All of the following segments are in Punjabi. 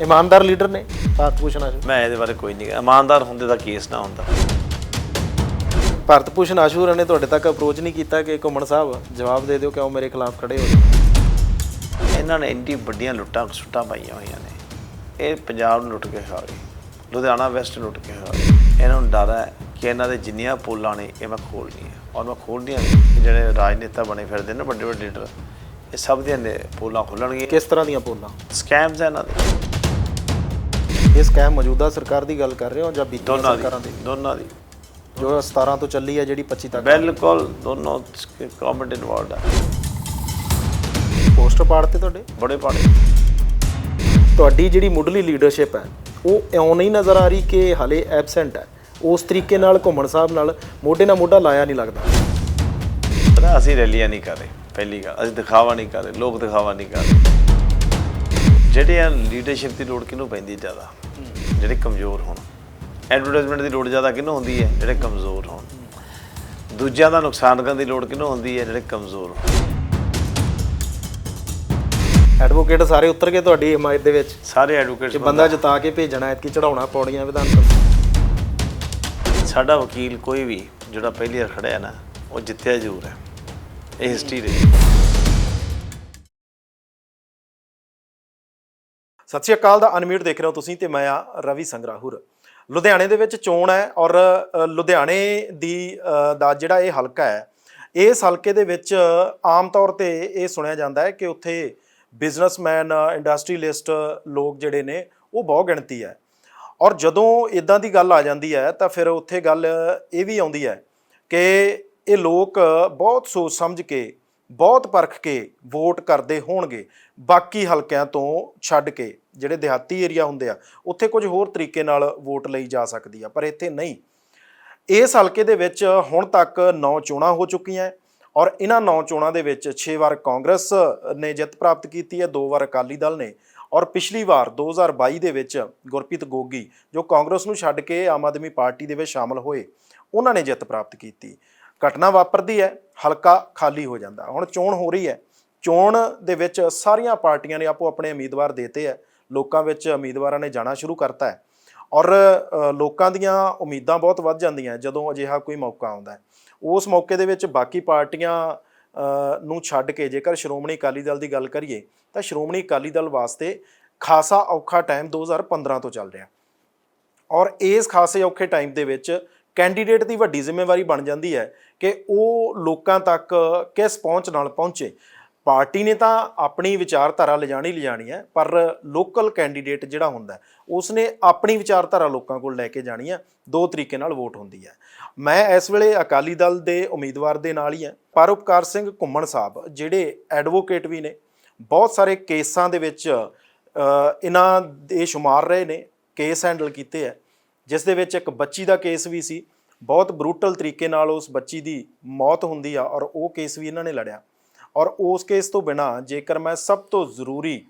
ਇਮਾਨਦਾਰ ਲੀਡਰ ਨੇ? ਭਾਰਤ ਭੂਸ਼ਣ ਆਸ਼ੂ ਮੈਂ ਇਹਦੇ ਬਾਰੇ ਕੋਈ ਨਹੀਂ ਇਮਾਨਦਾਰ ਹੁੰਦੇ ਤਾਂ ਕੇਸ ਨਾ ਹੁੰਦਾ। ਭਾਰਤ ਭੂਸ਼ਣ ਆਸ਼ੂ ਨੇ ਤੁਹਾਡੇ ਤੱਕ ਅਪਰੋਚ ਨਹੀਂ ਕੀਤਾ ਕਿ ਘੁੰਮਣ ਸਾਹਿਬ ਜਵਾਬ ਦੇ ਦਿਓ ਕਿਉਂ ਮੇਰੇ ਖਿਲਾਫ ਖੜੇ ਹੋ ਇਹਨਾਂ ਨੇ ਇੰਨੀ ਵੱਡੀਆਂ ਲੁੱਟਾਂ ਸੁੱਟਾਂ ਪਾਈਆਂ ਹੋਈਆਂ ਨੇ। ਇਹ ਪੰਜਾਬ ਨੂੰ ਲੁੱਟ ਕੇ ਖਾ ਗਏ ਲੁਧਿਆਣਾ ਵੈਸਟ ਲੁੱਟ ਕੇ ਖਾ ਗਏ। ਇਹਨਾਂ ਨੂੰ ਡਰ ਹੈ ਕਿ ਇਹਨਾਂ ਦੇ ਜਿੰਨੀਆਂ ਪੋਲਾਂ ਨੇ ਇਹ ਮੈਂ ਖੋਲ੍ਹਣੀਆਂ ਔਰ ਮੈਂ ਖੋਲ੍ਹਣੀਆਂ ਨੇ ਜਿਹੜੇ ਰਾਜਨੇਤਾ ਬਣੇ ਫਿਰਦੇ ਨੇ ਵੱਡੇ ਵੱਡੇ ਲੀਡਰ ਇਹ ਸਭ ਦੀਆਂ ਨੇ ਪੋਲਾਂ ਖੋਲਣਗੀਆਂ ਕਿਸ ਤਰ੍ਹਾਂ ਦੀਆਂ ਪੋਲਾਂ? ਸਕੈਮਸ ਹੈ ਇਹਨਾਂ ਦੇ। ਇਹ ਸਕੈਮ ਮੌਜੂਦਾ ਸਰਕਾਰ ਦੀ ਗੱਲ ਕਰ ਰਹੇ ਹੋ ਜਾਂ ਬੀਤੀਆਂ ਦੋਨਾਂ ਸਰਕਾਰਾਂ ਦੀ? ਦੀ ਦੋਨਾਂ ਦੀ। ਜੋ 17 ਤੋਂ ਚੱਲੀ ਹੈ ਜਿਹੜੀ 25 ਤੱਕ। ਬਿਲਕੁਲ ਦੋਨੋਂ ਗਵਰਨਮੈਂਟ ਇਨਵੋਲਡ ਹੈ ਪੋਸਟਰ ਪਾੜਤੇ ਤੁਹਾਡੇ? ਬੜੇ ਪਾੜੇ। ਤੁਹਾਡੀ ਜਿਹੜੀ ਮੁੱਢਲੀ ਲੀਡਰਸ਼ਿਪ ਹੈ ਉਹ ਇਉਂ ਨਹੀਂ ਨਜ਼ਰ ਆ ਰਹੀ ਕਿ ਹਲੇ ਐਬਸੈਂਟ ਹੈ। ਉਸ ਤਰੀਕੇ ਨਾਲ ਘੁੰਮਣ ਸਾਹਿਬ ਨਾਲ ਮੋਢੇ ਨਾਲ ਮੋਢਾ ਲਾਇਆ ਨਹੀਂ ਲੱਗਦਾ। ਪਤਾ ਅਸੀਂ ਰੈਲੀਆਂ ਨਹੀਂ ਕਰ ਰਹੇ ਪਹਿਲੀ ਗੱਲ। ਅਸੀਂ ਦਿਖਾਵਾ ਨਹੀਂ ਕਰ ਰਹੇ ਲੋਕ ਦਿਖਾਵਾ ਨਹੀਂ ਕਰ ਰਹੇ। ਜਿਹੜੇ ਆ ਲੀਡਰਸ਼ਿਪ ਦੀ ਲੋੜ ਕਿਹਨੂੰ ਪੈਂਦੀ ਜ਼ਿਆਦਾ? ਜਿਹੜੇ ਕਮਜ਼ੋਰ ਹੋਣ। ਐਡਵਰਟਾਈਜ਼ਮੈਂਟ ਦੀ ਲੋੜ ਜ਼ਿਆਦਾ ਕਿਹਨੂੰ ਹੁੰਦੀ ਹੈ? ਜਿਹੜੇ ਕਮਜ਼ੋਰ ਹੋਣ। ਦੂਜਿਆਂ ਦਾ ਨੁਕਸਾਨ ਕਰਨ ਦੀ ਲੋੜ ਕਿਹਨੂੰ ਹੁੰਦੀ ਹੈ? ਜਿਹੜੇ ਕਮਜ਼ੋਰ ਹੋਣ। ਐਡਵੋਕੇਟ ਸਾਰੇ ਉਤਰ ਗਏ ਤੁਹਾਡੀ ਹਮਾਇਤ ਦੇ ਵਿੱਚ? ਸਾਰੇ ਐਡਵੋਕੇਟਸ ਕਿ ਬੰਦਾ ਜਿਤਾ ਕੇ ਭੇਜਣਾ ਐਤਕੀ ਚੜਾਉਣਾ ਪੌੜੀਆਂ ਵਿਧਾਨ ਸਭਾ ਸਾਡਾ ਵਕੀਲ ਕੋਈ ਵੀ ਜਿਹੜਾ ਪਹਿਲੀ ਵਾਰ ਖੜਿਆ ਨਾ ਉਹ ਜਿੱਤਿਆ ਜ਼ਰੂਰ ਹੈ। ਇਹ ਹਿਸਟਰੀ ਦੇ ਸਤਿ ਸ਼੍ਰੀ ਅਕਾਲ ਦਾ ਅਨਮਿਊਟ ਦੇਖ ਰਹੇ ਹੋ ਤੁਸੀਂ ਤੇ ਮੈਂ ਆ ਰਵੀ ਸੰਗਰਾਹੁਰ। ਲੁਧਿਆਣੇ ਦੇ ਵਿੱਚ ਚੋਣ ਹੈ ਔਰ ਲੁਧਿਆਣੇ ਦੀ ਦਾ ਜਿਹੜਾ ਇਹ ਹਲਕਾ ਹੈ, ਇਸ ਹਲਕੇ ਦੇ ਵਿੱਚ ਆਮ ਤੌਰ ਤੇ ਇਹ ਸੁਣਿਆ ਜਾਂਦਾ ਹੈ ਕਿ ਉੱਥੇ ਬਿਜ਼ਨਸਮੈਨ, ਇੰਡਸਟਰੀਲਿਸਟ ਲੋਕ ਜਿਹੜੇ ਨੇ ਉਹ ਬਹੁਤ ਗਿਣਤੀ ਹੈ। ਔਰ ਜਦੋਂ ਇਦਾਂ ਦੀ ਗੱਲ ਆ ਜਾਂਦੀ ਹੈ ਤਾਂ ਫਿਰ ਉੱਥੇ ਗੱਲ ਇਹ ਵੀ ਆਉਂਦੀ ਹੈ ਕਿ ਇਹ ਲੋਕ ਬਹੁਤ ਸੋਚ ਸਮਝ ਕੇ ਬਹੁਤ ਪਰਖ ਕੇ ਵੋਟ ਕਰਦੇ ਹੋਣਗੇ। ਬਾਕੀ ਹਲਕਿਆਂ ਤੋਂ ਛੱਡ ਕੇ ਜਿਹੜੇ ਦਿਹਾਤੀ ਏਰੀਆ ਹੁੰਦੇ ਆ, ਉੱਥੇ ਕੁਝ ਹੋਰ ਤਰੀਕੇ ਨਾਲ ਵੋਟ ਲਈ ਜਾ ਸਕਦੀ ਆ, ਪਰ ਇੱਥੇ ਨਹੀਂ। ਇਸ ਹਲਕੇ ਦੇ ਵਿੱਚ ਹੁਣ ਤੱਕ 9 ਚੋਣਾਂ ਹੋ ਚੁੱਕੀਆਂ ਔਰ ਇਹਨਾਂ 9 ਚੋਣਾਂ ਦੇ ਵਿੱਚ 6 ਵਾਰ ਕਾਂਗਰਸ ਨੇ ਜਿੱਤ ਪ੍ਰਾਪਤ ਕੀਤੀ ਹੈ 2 ਵਾਰ ਅਕਾਲੀ ਦਲ ਨੇ ਔਰ ਪਿਛਲੀ ਵਾਰ 2022 ਦੇ ਵਿੱਚ ਗੁਰਪ੍ਰੀਤ ਗੋਗੀ, ਜੋ ਕਾਂਗਰਸ ਨੂੰ ਛੱਡ ਕੇ ਆਮ ਆਦਮੀ ਪਾਰਟੀ ਦੇ ਵਿੱਚ ਸ਼ਾਮਲ ਹੋਏ, ਉਹਨਾਂ ਨੇ ਜਿੱਤ ਪ੍ਰਾਪਤ ਕੀਤੀ। ਘਟਨਾ ਵਾਪਰਦੀ ਹੈ, ਹਲਕਾ ਖਾਲੀ ਹੋ ਜਾਂਦਾ। ਹੁਣ ਚੋਣ ਹੋ ਰਹੀ ਹੈ। ਚੋਣ ਦੇ ਵਿੱਚ ਸਾਰੀਆਂ ਪਾਰਟੀਆਂ ਨੇ ਆਪੋ ਆਪਣੇ ਉਮੀਦਵਾਰ ਦੇਤੇ ਹੈ। ਲੋਕਾਂ ਵਿੱਚ ਉਮੀਦਵਾਰਾਂ ਨੇ ਜਾਣਾ ਸ਼ੁਰੂ ਕਰਤਾ ਹੈ। ਔਰ ਲੋਕਾਂ ਦੀਆਂ ਉਮੀਦਾਂ ਬਹੁਤ ਵੱਧ ਜਾਂਦੀਆਂ ਜਦੋਂ ਅਜਿਹਾ ਕੋਈ ਮੌਕਾ ਆਉਂਦਾ ਹੈ। ਉਸ ਮੌਕੇ ਦੇ ਵਿੱਚ ਬਾਕੀ ਪਾਰਟੀਆਂ ਨੂੰ ਛੱਡ ਕੇ ਜੇਕਰ ਸ਼੍ਰੋਮਣੀ ਅਕਾਲੀ ਦਲ ਦੀ ਗੱਲ ਕਰੀਏ, ਤਾਂ ਸ਼੍ਰੋਮਣੀ ਅਕਾਲੀ ਦਲ ਵਾਸਤੇ ਖਾਸਾ ਔਖਾ ਟਾਈਮ 2015 ਤੋਂ ਚੱਲ ਰਿਹਾ ਔਰ ਇਸ ਖਾਸੇ ਔਖੇ ਟਾਈਮ ਦੇ ਵਿੱਚ ਕੈਂਡੀਡੇਟ ਦੀ ਵੱਡੀ ਜ਼ਿੰਮੇਵਾਰੀ ਬਣ ਜਾਂਦੀ ਹੈ ਕਿ ਉਹ ਲੋਕਾਂ ਤੱਕ ਕਿਸ ਪਹੁੰਚ ਨਾਲ ਪਹੁੰਚੇ। ਪਾਰਟੀ ਨੇ ਤਾਂ ਆਪਣੀ ਵਿਚਾਰਧਾਰਾ ਲਿਜਾਣੀ ਲਿਜਾਣੀ ਹੈ ਪਰ ਲੋਕਲ ਕੈਂਡੀਡੇਟ ਜਿਹੜਾ ਹੁੰਦਾ ਹੈ, ਉਸਨੇ ਆਪਣੀ ਵਿਚਾਰਧਾਰਾ ਲੋਕਾਂ ਕੋਲ ਲੈ ਕੇ ਜਾਣੀ ਹੈ ਦੋ ਤਰੀਕੇ ਨਾਲ ਵੋਟ ਹੁੰਦੀ ਹੈ। ਮੈਂ ਇਸ ਵੇਲੇ ਅਕਾਲੀ ਦਲ ਦੇ ਉਮੀਦਵਾਰ ਦੇ ਨਾਲ ਹੀ ਹਾਂ ਪਰਉਪਕਾਰ ਸਿੰਘ ਘੁੰਮਣ ਸਾਹਿਬ ਜਿਹੜੇ ਐਡਵੋਕੇਟ ਵੀ ਨੇ ਬਹੁਤ ਸਾਰੇ ਕੇਸਾਂ ਦੇ ਵਿੱਚ ਇਹਨਾਂ ਦੇ ਸ਼ੁਮਾਰ ਰਹੇ ਨੇ ਕੇਸ ਹੈਂਡਲ ਕੀਤੇ ਹੈ। ਜਿਸ ਦੇ ਵਿੱਚ ਇੱਕ ਬੱਚੀ ਦਾ ਕੇਸ ਵੀ ਸੀ। ਬਹੁਤ ਬਰੂਟਲ ਤਰੀਕੇ ਨਾਲ ਉਸ ਬੱਚੀ ਦੀ ਮੌਤ ਹੁੰਦੀ ਆ ਔਰ ਉਹ ਕੇਸ ਵੀ ਇਹਨਾਂ ਨੇ ਲੜਿਆ। ਔਰ ਉਸ ਕੇਸ ਤੋਂ ਬਿਨਾ ਜੇਕਰ ਮੈਂ ਸਭ ਤੋਂ ਜ਼ਰੂਰੀ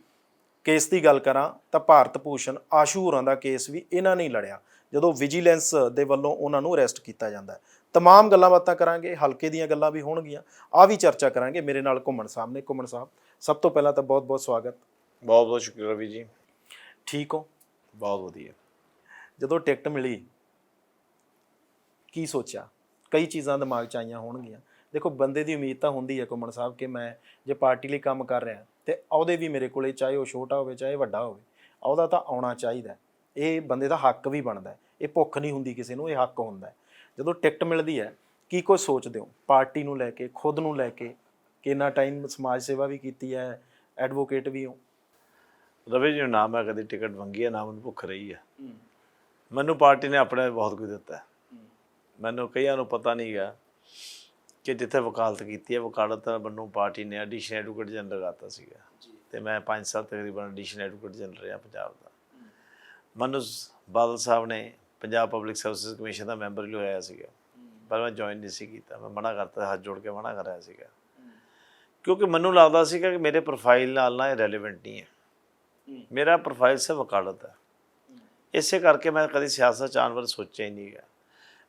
ਕੇਸ ਦੀ ਗੱਲ ਕਰਾਂ ਤਾਂ ਭਾਰਤ ਭੂਸ਼ਣ ਆਸ਼ੂ ਹੋਰਾਂ ਦਾ ਕੇਸ ਵੀ ਇਹਨਾਂ ਨੇ ਲੜਿਆ। ਜਦੋਂ ਵਿਜੀਲੈਂਸ ਦੇ ਵੱਲੋਂ ਉਹਨਾਂ ਨੂੰ ਅਰੈਸਟ ਕੀਤਾ ਜਾਂਦਾ ਹੈ। ਤਮਾਮ ਗੱਲਾਂ ਬਾਤਾਂ ਕਰਾਂਗੇ ਹਲਕੇ ਦੀਆਂ ਗੱਲਾਂ ਵੀ ਹੋਣਗੀਆਂ। ਆ ਵੀ ਚਰਚਾ ਕਰਾਂਗੇ ਮੇਰੇ ਨਾਲ ਘੁੰਮਣ ਸਾਹਿਬ ਨੇ। ਘੁੰਮਣ ਸਾਹਿਬ ਸਭ ਤੋਂ ਪਹਿਲਾਂ ਤਾਂ ਬਹੁਤ ਬਹੁਤ ਸਵਾਗਤ। ਬਹੁਤ ਬਹੁਤ ਸ਼ੁਕਰ ਰਵੀ ਜੀ। ਠੀਕ ਹੋ? ਬਹੁਤ ਵਧੀਆ। ਜਦੋਂ ਟਿਕਟ ਮਿਲੀ ਕੀ ਸੋਚਿਆ ਕਈ ਚੀਜ਼ਾਂ ਦਿਮਾਗ 'ਚ ਆਈਆਂ ਹੋਣਗੀਆਂ ਦੇਖੋ ਬੰਦੇ ਦੀ ਉਮੀਦ ਤਾਂ ਹੁੰਦੀ ਹੈ ਘੁੰਮਣ ਸਾਹਿਬ ਕਿ ਮੈਂ ਜੇ ਪਾਰਟੀ ਲਈ ਕੰਮ ਕਰ ਰਿਹਾ ਤੇ ਅਹੁਦੇ ਵੀ ਮੇਰੇ ਕੋਲੇ ਚਾਹੇ ਉਹ ਛੋਟਾ ਹੋਵੇ ਚਾਹੇ ਵੱਡਾ ਹੋਵੇ ਅਹੁਦਾ ਤਾਂ ਆਉਣਾ ਚਾਹੀਦਾ ਹੈ। ਇਹ ਬੰਦੇ ਦਾ ਹੱਕ ਵੀ ਬਣਦਾ ਹੈ। ਇਹ ਭੁੱਖ ਨਹੀਂ ਹੁੰਦੀ ਕਿਸੇ ਨੂੰ ਇਹ ਹੱਕ ਹੁੰਦਾ ਹੈ। ਜਦੋਂ ਟਿਕਟ ਮਿਲਦੀ ਹੈ ਕੀ ਕੁਝ ਸੋਚਦੇ ਹੋ ਪਾਰਟੀ ਨੂੰ ਲੈ ਕੇ ਖੁਦ ਨੂੰ ਲੈ ਕੇ ਕਿ ਇੰਨਾ ਟਾਈਮ ਸਮਾਜ ਸੇਵਾ ਵੀ ਕੀਤੀ ਹੈ ਐਡਵੋਕੇਟ ਵੀ ਹੋ ਰਵੀ ਜੀ ਨੂੰ ਨਾ ਮੈਂ ਕਦੀ ਟਿਕਟ ਮੰਗੀ ਹੈ ਨਾ ਮੈਨੂੰ ਭੁੱਖ ਰਹੀ ਹੈ ਮੈਨੂੰ ਪਾਰਟੀ ਨੇ ਆਪਣੇ ਬਹੁਤ ਕੁਝ ਦਿੱਤਾ। ਮੈਨੂੰ ਕਈਆਂ ਨੂੰ ਪਤਾ ਨਹੀਂ ਗਾ ਕਿ ਜਿੱਥੇ ਵਕਾਲਤ ਕੀਤੀ ਹੈ ਵਕਾਲਤ ਮੈਨੂੰ ਪਾਰਟੀ ਨੇ ਐਡੀਸ਼ਨ ਐਡਵੋਕੇਟ ਜਨਰਲ ਲਗਾਤਾ ਸੀਗਾ। ਤੇ ਮੈਂ 5 ਸਾਲ ਤਕਰੀਬਨ ਐਡੀਸ਼ਨ ਐਡਵੋਕੇਟ ਜਨਰਲ ਰਿਹਾ ਪੰਜਾਬ ਦਾ। ਮੈਨੂੰ ਸ- ਬਾਦਲ ਸਾਹਿਬ ਨੇ ਪੰਜਾਬ ਪਬਲਿਕ ਸਰਵਿਸਿਜ਼ ਕਮਿਸ਼ਨ ਦਾ ਮੈਂਬਰ ਹੀ ਲਗਾਇਆ ਸੀਗਾ। ਪਰ ਮੈਂ ਜੁਆਇਨ ਨਹੀਂ ਸੀ ਕੀਤਾ। ਮੈਂ ਮਨਾ ਕਰਤਾ ਹੱਥ ਜੋੜ ਕੇ ਮਨਾ ਕਰ ਰਿਹਾ ਸੀਗਾ। ਕਿਉਂਕਿ ਮੈਨੂੰ ਲੱਗਦਾ ਸੀਗਾ ਕਿ ਮੇਰੇ ਪ੍ਰੋਫਾਈਲ ਨਾਲ ਨਾ ਇਹ ਰੈਲੇਵੈਂਟ ਨਹੀਂ ਹੈ। ਮੇਰਾ ਪ੍ਰੋਫਾਈਲ ਸਿਰਫ ਵਕਾਲਤ ਹੈ। ਇਸੇ ਕਰਕੇ ਮੈਂ ਕਦੀ ਸਿਆਸਤ ਚ ਆਉਣ ਬਾਰੇ ਸੋਚਿਆ ਹੀ ਨਹੀਂਗਾ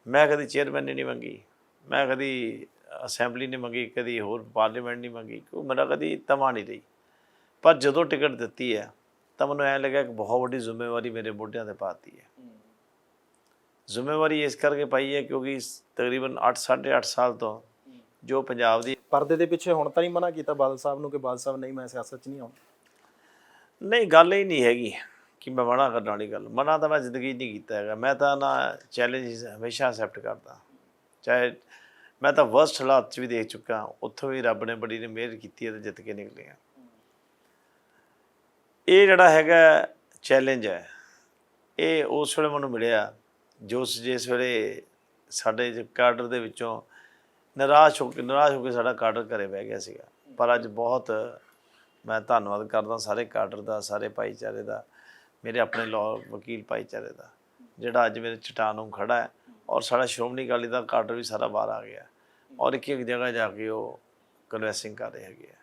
ਮੈਂ ਕਦੀ ਚੇਅਰਮੈਨ ਨਹੀਂ ਮੰਗੀ ਮੈਂ ਕਦੀ ਅਸੈਂਬਲੀ ਨਹੀਂ ਮੰਗੀ ਕਦੀ ਹੋਰ ਪਾਰਲੀਮੈਂਟ ਨਹੀਂ ਮੰਗੀ ਕਿਉਂ ਮੇਰਾ ਕਦੀ ਤਮਾ ਨਹੀਂ ਰਹੀ। ਪਰ ਜਦੋਂ ਟਿਕਟ ਦਿੱਤੀ ਹੈ ਤਾਂ ਮੈਨੂੰ ਐ ਲੱਗਾ ਕਿ ਬਹੁਤ ਵੱਡੀ ਜ਼ਿੰਮੇਵਾਰੀ ਮੇਰੇ ਮੋਢਿਆਂ ਤੇ ਪਾਤੀ ਹੈ। ਜ਼ਿੰਮੇਵਾਰੀ ਇਸ ਕਰਕੇ ਪਾਈ ਹੈ ਕਿਉਂਕਿ ਤਕਰੀਬਨ 8 8.5 ਸਾਲ ਤੋਂ ਜੋ ਪੰਜਾਬ ਦੀ ਪਰਦੇ ਦੇ ਪਿੱਛੇ ਹੁਣ ਤਾਂ ਨਹੀਂ ਮਨਾ ਕੀਤਾ ਬਾਦਲ ਸਾਹਿਬ ਨੂੰ ਕਿ ਬਾਦਲ ਸਾਹਿਬ ਨਹੀਂ ਮੈਂ ਸਿਆਸਤ 'ਚ ਨਹੀਂ ਆਉਣਾ। ਨਹੀਂ ਗੱਲ ਹੀ ਨਹੀਂ ਹੈਗੀ। ਕਿ ਮੈਂ ਮਨਾ ਕਰਨ ਵਾਲੀ ਗੱਲ, ਮਨਾ ਤਾਂ ਮੈਂ ਜ਼ਿੰਦਗੀ 'ਚ ਨਹੀਂ ਕੀਤਾ ਹੈਗਾ, ਮੈਂ ਤਾਂ ਨਾ ਚੈਲੰਜ ਹਮੇਸ਼ਾ ਐਕਸੈਪਟ ਕਰਦਾ। ਚਾਹੇ ਮੈਂ ਤਾਂ ਵਰਸਟ ਹਾਲਾਤ 'ਚ ਵੀ ਦੇਖ ਚੁੱਕਾ, ਉੱਥੋਂ ਵੀ ਰੱਬ ਨੇ ਬੜੀ ਨੇ ਮਿਹਰ ਕੀਤੀ ਹੈ ਤੇ ਜਿੱਤ ਕੇ ਨਿਕਲੇ ਆ ਇਹ ਜਿਹੜਾ ਹੈਗਾ ਚੈਲੰਜ ਹੈ, ਇਹ ਉਸ ਵੇਲੇ ਮੈਨੂੰ ਮਿਲਿਆ, ਜੋ ਜਿਸ ਵੇਲੇ ਸਾਡੇ ਜ- ਕਾਡਰ ਦੇ ਵਿੱਚੋਂ ਨਿਰਾਸ਼ ਹੋ ਕੇ, ਨਿਰਾਸ਼ ਹੋ ਕੇ ਸਾਡਾ ਕਾਡਰ ਘਰੇ ਬਹਿ ਗਿਆ ਸੀਗਾ। ਪਰ ਅੱਜ ਬਹੁਤ ਮੈਂ ਧੰਨਵਾਦ ਕਰਦਾ ਸਾਰੇ ਕਾਡਰ ਦਾ, ਸਾਰੇ ਭਾਈਚਾਰੇ ਦਾ ਮੇਰੇ ਆਪਣੇ ਲਾਅ ਵਕੀਲ ਭਾਈਚਾਰੇ ਦਾ, ਜਿਹੜਾ ਅੱਜ ਮੇਰੇ ਚਟਾਨ ਨੂੰ ਖੜਾ ਹੈ ਔਰ ਸਾਡਾ ਸ਼੍ਰੋਮਣੀ ਅਕਾਲੀ ਦਾ ਕਾਡਰ ਵੀ ਸਾਰਾ ਬਾਹਰ ਆ ਗਿਆ ਔਰ ਇੱਕ ਇੱਕ ਜਗ੍ਹਾ ਜਾ ਕੇ ਉਹ ਕਨਵੈਸਿੰਗ ਕਰ ਰਹੇ ਹੈਗੇ ਆ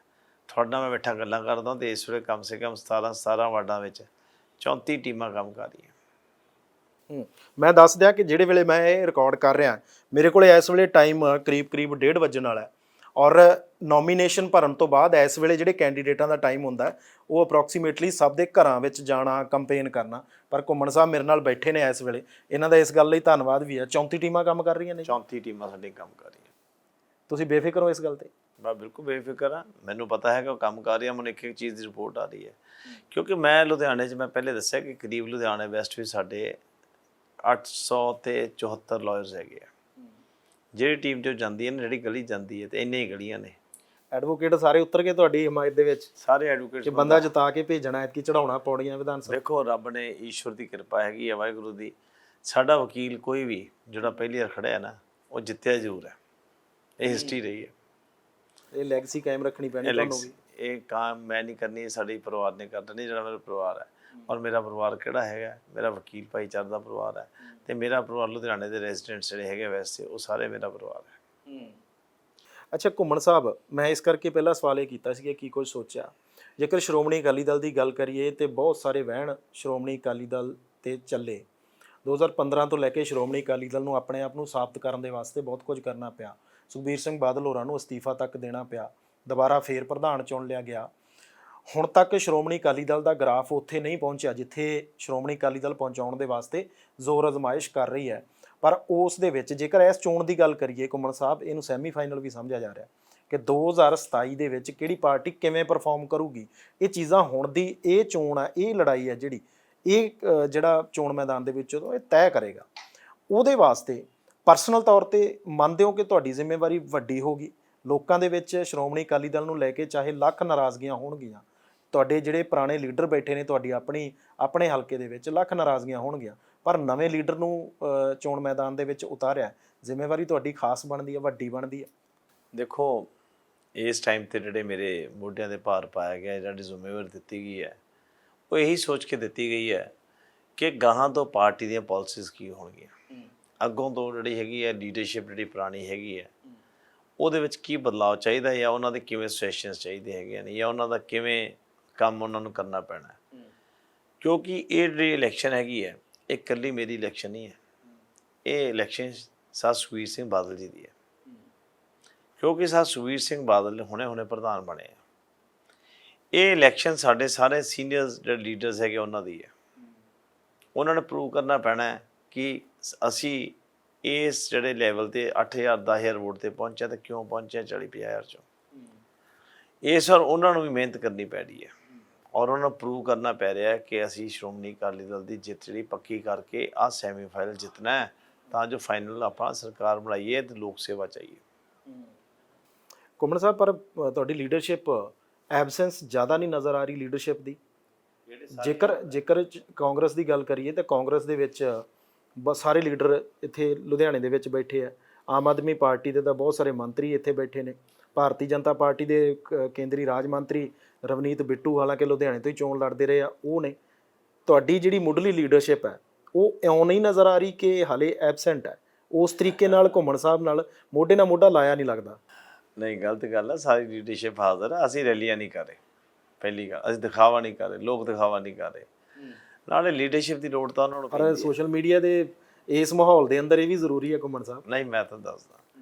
ਤੁਹਾਡੇ ਨਾਲ ਮੈਂ ਬੈਠਾ ਗੱਲਾਂ ਕਰਦਾ ਤੇ ਇਸ ਵੇਲੇ ਕਮ ਸੇ ਕਮ 17 17 ਵਾਰਡਾਂ ਵਿੱਚ 34 ਟੀਮਾਂ ਕੰਮ ਕਰ ਰਹੀਆਂ। ਮੈਂ ਦੱਸ ਦਿਆਂ ਕਿ ਜਿਹੜੇ ਵੇਲੇ ਮੈਂ ਇਹ ਰਿਕਾਰਡ ਕਰ ਰਿਹਾ, ਮੇਰੇ ਕੋਲੇ ਇਸ ਵੇਲੇ ਟਾਈਮ ਕਰੀਬ ਕਰੀਬ 1:30 ਵਜਣ ਵਾਲਾ ਹੈ। ਔਰ ਨੋਮੀਨੇਸ਼ਨ ਭਰਨ ਤੋਂ ਬਾਅਦ ਇਸ ਵੇਲੇ ਜਿਹੜੇ ਕੈਂਡੀਡੇਟਾਂ ਦਾ ਟਾਈਮ ਹੁੰਦਾ ਉਹ ਅਪਰੋਕਸੀਮੇਟਲੀ ਸਭ ਦੇ ਘਰਾਂ ਵਿੱਚ ਜਾਣਾ ਕੰਪੇਨ ਕਰਨਾ। ਪਰ ਘੁੰਮਣ ਸਾਹਿਬ ਮੇਰੇ ਨਾਲ ਬੈਠੇ ਨੇ ਇਸ ਵੇਲੇ। ਇਹਨਾਂ ਦਾ ਇਸ ਗੱਲ ਲਈ ਧੰਨਵਾਦ ਵੀ ਹੈ। 34 ਟੀਮਾਂ ਕੰਮ ਕਰ ਰਹੀਆਂ ਨੇ? 34 ਟੀਮਾਂ ਸਾਡੇ ਕੰਮ ਕਰ ਰਹੀਆਂ। ਤੁਸੀਂ ਬੇਫਿਕਰ ਹੋ ਇਸ ਗੱਲ ਤੇ? ਮੈਂ ਬਿਲਕੁਲ ਬੇਫਿਕਰ ਹਾਂ। ਮੈਨੂੰ ਪਤਾ ਹੈ ਕਿ ਉਹ ਕੰਮ ਕਰ ਰਿਹਾ ਮੈਨੂੰ ਇੱਕ ਇੱਕ ਚੀਜ਼ ਦੀ ਰਿਪੋਰਟ ਆ ਰਹੀ ਹੈ। ਕਿਉਂਕਿ ਮੈਂ ਲੁਧਿਆਣੇ 'ਚ ਮੈਂ ਪਹਿਲੇ ਦੱਸਿਆ ਕਿ ਕਰੀਬ ਲੁਧਿਆਣੇ ਵੈਸਟ ਵੀ ਸਾਡੇ 800 ਤੇ 74 ਲਾਇਰਸ ਹੈਗੇ ਆ। ਜਿਹੜੀ ਟੀਮ ਜੋ ਜਾਂਦੀ ਹੈ ਨਾ ਜਿਹੜੀ ਗਲੀ ਜਾਂਦੀ ਹੈ ਤੇ ਇੰਨੇ ਹੀ ਗਲੀਆਂ ਨੇ। ਐਡਵੋਕੇਟ ਸਾਰੇ ਉਤਰ ਕੇ ਤੁਹਾਡੀ ਹਮਾਇਤ ਦੇ ਵਿੱਚ? ਸਾਰੇ ਕਿ ਐਡਵੋਕੇਟਸ ਬੰਦਾ ਜਿਤਾ ਕੇ ਭੇਜਣਾ ਹੈ ਕਿ ਚੜਾਉਣਾ ਪੌੜੀਆਂ ਵਿਧਾਨ ਸਭਾ। ਵੇਖੋ ਰੱਬ ਨੇ ਈਸ਼ਵਰ ਦੀ ਕਿਰਪਾ ਹੈਗੀ ਹੈ ਵਾਹਿਗੁਰੂ ਦੀ। ਸਾਡਾ ਵਕੀਲ ਕੋਈ ਵੀ ਜਿਹੜਾ ਪਹਿਲੀ ਵਾਰ ਖੜਿਆ ਨਾ ਉਹ ਜਿੱਤਿਆ ਜ਼ਰੂਰ ਹੈ। ਇਹ ਹਿਸਟਰੀ ਰਹੀ ਹੈ। ਇਹ ਲੈਗਸੀ ਕਾਇਮ ਰੱਖਣੀ ਪੈਣੀ ਤੁਹਾਨੂੰ ਵੀ। ਇਹ ਕੰਮ ਮੈਂ ਨਹੀਂ ਕਰਨੀ ਸਾਡੇ ਪਰਿਵਾਰ ਨੇ ਕਰਨਾ ਨਹੀਂ ਜਿਹੜਾ ਮੇਰਾ ਪਰਿਵਾਰ ਹੈ। ਔਰ ਮੇਰਾ ਪਰਿਵਾਰ ਕਿਹੜਾ ਹੈਗਾ? ਮੇਰਾ ਵਕੀਲ ਭਾਈਚਾਰਾ ਦਾ ਪਰਿਵਾਰ ਹੈ ਤੇ ਮੇਰਾ ਪਰਿਵਾਰ ਲੁਧਿਆਣੇ ਦੇ ਰੈਜ਼ੀਡੈਂਟਸ ਜਿਹੜੇ ਹੈਗੇ ਵੈਸੇ ਉਹ ਸਾਰੇ ਮੇਰਾ ਪਰਿਵਾਰ ਹੈ। ਅੱਛਾ ਘੁੰਮਣ ਸਾਹਿਬ ਮੈਂ ਇਸ ਕਰਕੇ ਪਹਿਲਾ ਸਵਾਲ ਇਹ ਕੀਤਾ ਸੀ ਕਿ ਕੀ ਕੁਝ ਸੋਚਿਆ ਜੇਕਰ ਸ਼੍ਰੋਮਣੀ ਅਕਾਲੀ ਦਲ ਦੀ ਗੱਲ ਕਰੀਏ ਤੇ ਬਹੁਤ ਸਾਰੇ ਵਹਿਣ ਸ਼੍ਰੋਮਣੀ ਅਕਾਲੀ ਦਲ ਤੇ ਚੱਲੇ। 2015 ਤੋਂ ਲੈ ਕੇ ਸ਼੍ਰੋਮਣੀ ਅਕਾਲੀ ਦਲ ਨੂੰ ਆਪਣੇ ਆਪ ਨੂੰ ਸਾਬਤ ਕਰਨ ਦੇ ਵਾਸਤੇ ਬਹੁਤ ਕੁਝ ਕਰਨਾ ਪਿਆ। ਸੁਖਬੀਰ ਸਿੰਘ ਬਾਦਲ ਹੋਰਾਂ ਨੂੰ ਅਸਤੀਫਾ ਤੱਕ ਦੇਣਾ ਪਿਆ। ਦੁਬਾਰਾ ਫੇਰ ਪ੍ਰਧਾਨ ਚੁਣ ਲਿਆ ਗਿਆ। ਹੁਣ ਤੱਕ ਸ਼੍ਰੋਮਣੀ ਅਕਾਲੀ ਦਲ ਦਾ ਗ੍ਰਾਫ ਉੱਥੇ ਨਹੀਂ ਪਹੁੰਚਿਆ ਜਿੱਥੇ ਸ਼੍ਰੋਮਣੀ ਅਕਾਲੀ ਦਲ ਪਹੁੰਚਾਉਣ ਦੇ ਵਾਸਤੇ ਜ਼ੋਰ ਅਜ਼ਮਾਇਸ਼ ਕਰ ਰਹੀ ਹੈ। ਪਰ ਉਸ ਦੇ ਵਿੱਚ ਜੇਕਰ ਇਸ ਚੋਣ ਦੀ ਗੱਲ ਕਰੀਏ ਕੁਮਨ ਸਾਹਿਬ, ਇਹਨੂੰ ਸੈਮੀਫਾਈਨਲ ਵੀ ਸਮਝਿਆ ਜਾ ਰਿਹਾ ਕਿ 2027 ਦੇ ਵਿੱਚ ਕਿਹੜੀ ਪਾਰਟੀ ਕਿਵੇਂ ਪਰਫਾਰਮ ਕਰੂਗੀ? ਇਹ ਚੀਜ਼ਾਂ ਹੁਣ ਦੀ, ਇਹ ਚੋਣ ਆ, ਇਹ ਲੜਾਈ ਹੈ ਜਿਹੜੀ, ਇਹ ਜਿਹੜਾ ਚੋਣ ਮੈਦਾਨ ਦੇ ਵਿੱਚ ਉਦੋਂ ਇਹ ਤੈਅ ਕਰੇਗਾ। ਉਹਦੇ ਵਾਸਤੇ ਪਰਸਨਲ ਤੌਰ ਤੇ ਮੰਨਦੇ ਹੋ ਕਿ ਤੁਹਾਡੀ ਜ਼ਿੰਮੇਵਾਰੀ ਵੱਡੀ ਹੋਗੀ ਲੋਕਾਂ ਦੇ ਵਿੱਚ ਸ਼੍ਰੋਮਣੀ ਅਕਾਲੀ ਦਲ ਨੂੰ ਲੈ ਕੇ ਚਾਹੇ ਲੱਖ ਨਾਰਾਜ਼ਗੀਆਂ ਹੋਣਗੀਆਂ ਤੁਹਾਡੇ ਜਿਹੜੇ ਪੁਰਾਣੇ ਲੀਡਰ ਬੈਠੇ ਨੇ ਤੁਹਾਡੀ ਆਪਣੀ ਆਪਣੇ ਹਲਕੇ ਦੇ ਵਿੱਚ ਲੱਖ ਨਾਰਾਜ਼ਗੀਆਂ ਹੋਣਗੀਆਂ ਪਰ ਨਵੇਂ ਲੀਡਰ ਨੂੰ ਚੋਣ ਮੈਦਾਨ ਦੇ ਵਿੱਚ ਉਤਾਰਿਆ ਜ਼ਿੰਮੇਵਾਰੀ ਤੁਹਾਡੀ ਖਾਸ ਬਣਦੀ ਹੈ ਵੱਡੀ ਬਣਦੀ ਹੈ? ਦੇਖੋ ਇਸ ਟਾਈਮ ਤੇ ਜਿਹੜੇ ਮੇਰੇ ਮੋਢਿਆਂ ਤੇ ਭਾਰ ਪਾਇਆ ਗਿਆ ਜਿਹੜੀ ਜ਼ਿੰਮੇਵਾਰੀ ਦਿੱਤੀ ਗਈ ਹੈ ਉਹ ਇਹੀ ਸੋਚ ਕੇ ਦਿੱਤੀ ਗਈ ਹੈ ਕਿ ਗਾਹਾਂ ਤੋਂ ਪਾਰਟੀ ਦੀਆਂ ਪਾਲਿਸੀਜ਼ ਕੀ ਹੋਣਗੀਆਂ। ਅੱਗੋਂ ਤੋਂ ਜਿਹੜੀ ਹੈਗੀ ਹੈ ਲੀਡਰਸ਼ਿਪ ਜਿਹੜੀ ਪੁਰਾਣੀ ਹੈਗੀ ਹੈ ਉਹਦੇ ਵਿੱਚ ਕੀ ਬਦਲਾਅ ਚਾਹੀਦਾ ਹੈ ਜਾਂ ਉਹਨਾਂ ਦੇ ਕਿਵੇਂ ਸੈਸ਼ਨਸ ਚਾਹੀਦੇ ਹੈਗੇ ਨੇ ਜਾਂ ਉਹਨਾਂ ਦਾ ਕਿਵੇਂ ਕੰਮ ਉਹਨਾਂ ਨੂੰ ਕਰਨਾ ਪੈਣਾ ਕਿਉਂਕਿ ਇਹ ਜਿਹੜੀ ਇਲੈਕਸ਼ਨ ਹੈਗੀ ਹੈ ਇਹ ਇਕੱਲੀ ਮੇਰੀ ਇਲੈਕਸ਼ਨ ਨਹੀਂ ਹੈ। ਇਹ ਇਲੈਕਸ਼ਨ ਸਾਹ ਸੁਖਬੀਰ ਸਿੰਘ ਬਾਦਲ ਜੀ ਦੀ ਹੈ। ਕਿਉਂਕਿ ਸਾਹ ਸੁਖਬੀਰ ਸਿੰਘ ਬਾਦਲ ਹੁਣੇ ਹੁਣੇ ਪ੍ਰਧਾਨ ਬਣੇ ਆ। ਇਹ ਇਲੈਕਸ਼ਨ ਸਾਡੇ ਸਾਰੇ ਸੀਨੀਅਰਸ ਜਿਹੜੇ ਲੀਡਰਸ ਹੈਗੇ ਉਹਨਾਂ ਦੀ ਹੈ। ਉਹਨਾਂ ਨੇ ਪ੍ਰੂਵ ਕਰਨਾ ਪੈਣਾ ਹੈ ਕਿ ਅਸੀਂ ਇਸ ਜਿਹੜੇ ਲੈਵਲ ਤੇ 8000 10000 ਵੋਟ ਤੇ ਪਹੁੰਚਿਆ ਤਾਂ ਕਿਉਂ ਪਹੁੰਚਿਆ 40 50000 ਚੋਂ। ਇਸ ਵਾਰ ਉਹਨਾਂ ਨੂੰ ਵੀ ਮਿਹਨਤ ਕਰਨੀ ਪੈ ਰਹੀ ਹੈ। ਔਰ ਉਹਨਾਂ ਨੂੰ ਪ੍ਰੂਵ ਕਰਨਾ ਪੈ ਰਿਹਾ ਹੈ ਕਿ ਅਸੀਂ ਸ਼੍ਰੋਮਣੀ ਅਕਾਲੀ ਦਲ ਦੀ ਜਿੱਤ ਜਿਹੜੀ ਪੱਕੀ ਕਰਕੇ ਆ ਸੈਮੀਫਾਈਨਲ ਜਿੱਤਣਾ ਹੈ ਤਾਂ ਜੋ ਫਾਈਨਲ ਆਪਾਂ ਸਰਕਾਰ ਬਣਾਈਏ ਤੇ ਲੋਕ ਸੇਵਾ ਚਾਹੀਏ। ਕੁਮਨ ਸਾਹਿਬ ਪਰ ਤੁਹਾਡੀ ਲੀਡਰਸ਼ਿਪ ਐਬਸੈਂਸ ਜ਼ਿਆਦਾ ਨਹੀਂ ਨਜ਼ਰ ਆ ਰਹੀ ਲੀਡਰਸ਼ਿਪ ਦੀ। ਜੇਕਰ ਜੇਕਰ ਕਾਂਗਰਸ ਦੀ ਗੱਲ ਕਰੀਏ ਤਾਂ ਕਾਂਗਰਸ ਦੇ ਵਿੱਚ ਸਾਰੇ ਲੀਡਰ ਇੱਥੇ ਲੁਧਿਆਣੇ ਦੇ ਵਿੱਚ ਬੈਠੇ ਆ। ਆਮ ਆਦਮੀ ਪਾਰਟੀ ਦੇ ਤਾਂ ਬਹੁਤ ਸਾਰੇ ਮੰਤਰੀ ਇੱਥੇ ਬੈਠੇ ਨੇ। ਭਾਰਤੀ ਜਨਤਾ ਪਾਰਟੀ ਦੇ ਕੇਂਦਰੀ ਰਾਜ ਮੰਤਰੀ ਰਵਨੀਤ ਬਿੱਟੂ ਹਾਲਾਂਕਿ ਲੁਧਿਆਣੇ ਤੋਂ ਹੀ ਚੋਣ ਲੜਦੇ ਰਹੇ ਆ ਉਹ ਨੇ ਤੁਹਾਡੀ ਜਿਹੜੀ ਮੁੱਢਲੀ ਲੀਡਰਸ਼ਿਪ ਹੈ ਉਹ ਇਉਂ ਨਹੀਂ ਨਜ਼ਰ ਆ ਰਹੀ ਕਿ ਹਾਲੇ ਐਬਸੈਂਟ ਹੈ। ਉਸ ਤਰੀਕੇ ਨਾਲ ਘੁੰਮਣ ਸਾਹਿਬ ਨਾਲ ਮੋਢੇ ਨਾਲ ਮੋਢਾ ਲਾਇਆ ਨਹੀਂ ਲੱਗਦਾ। ਨਹੀਂ ਗਲਤ ਗੱਲ ਹੈ ਸਾਰੀ ਲੀਡਰਸ਼ਿਪ ਹਾਜ਼ਰ ਹੈ ਅਸੀਂ ਰੈਲੀਆਂ ਨਹੀਂ ਕਰ ਰਹੇ। ਪਹਿਲੀ ਗੱਲ ਅਸੀਂ ਦਿਖਾਵਾ ਨਹੀਂ ਕਰ ਰਹੇ ਲੋਕ ਦਿਖਾਵਾ ਨਹੀਂ ਕਰ ਰਹੇ। ਨਾਲੇ ਲੀਡਰਸ਼ਿਪ ਦੀ ਲੋੜ ਤਾਂ ਉਹਨਾਂ ਨੂੰ ਪਰ। ਸੋਸ਼ਲ ਮੀਡੀਆ ਦੇ ਇਸ ਮਾਹੌਲ ਦੇ ਅੰਦਰ ਇਹ ਵੀ ਜ਼ਰੂਰੀ ਹੈ ਘੁੰਮਣ ਸਾਹਿਬ। ਨਹੀਂ ਮੈਂ ਤਾਂ ਦੱਸਦਾ।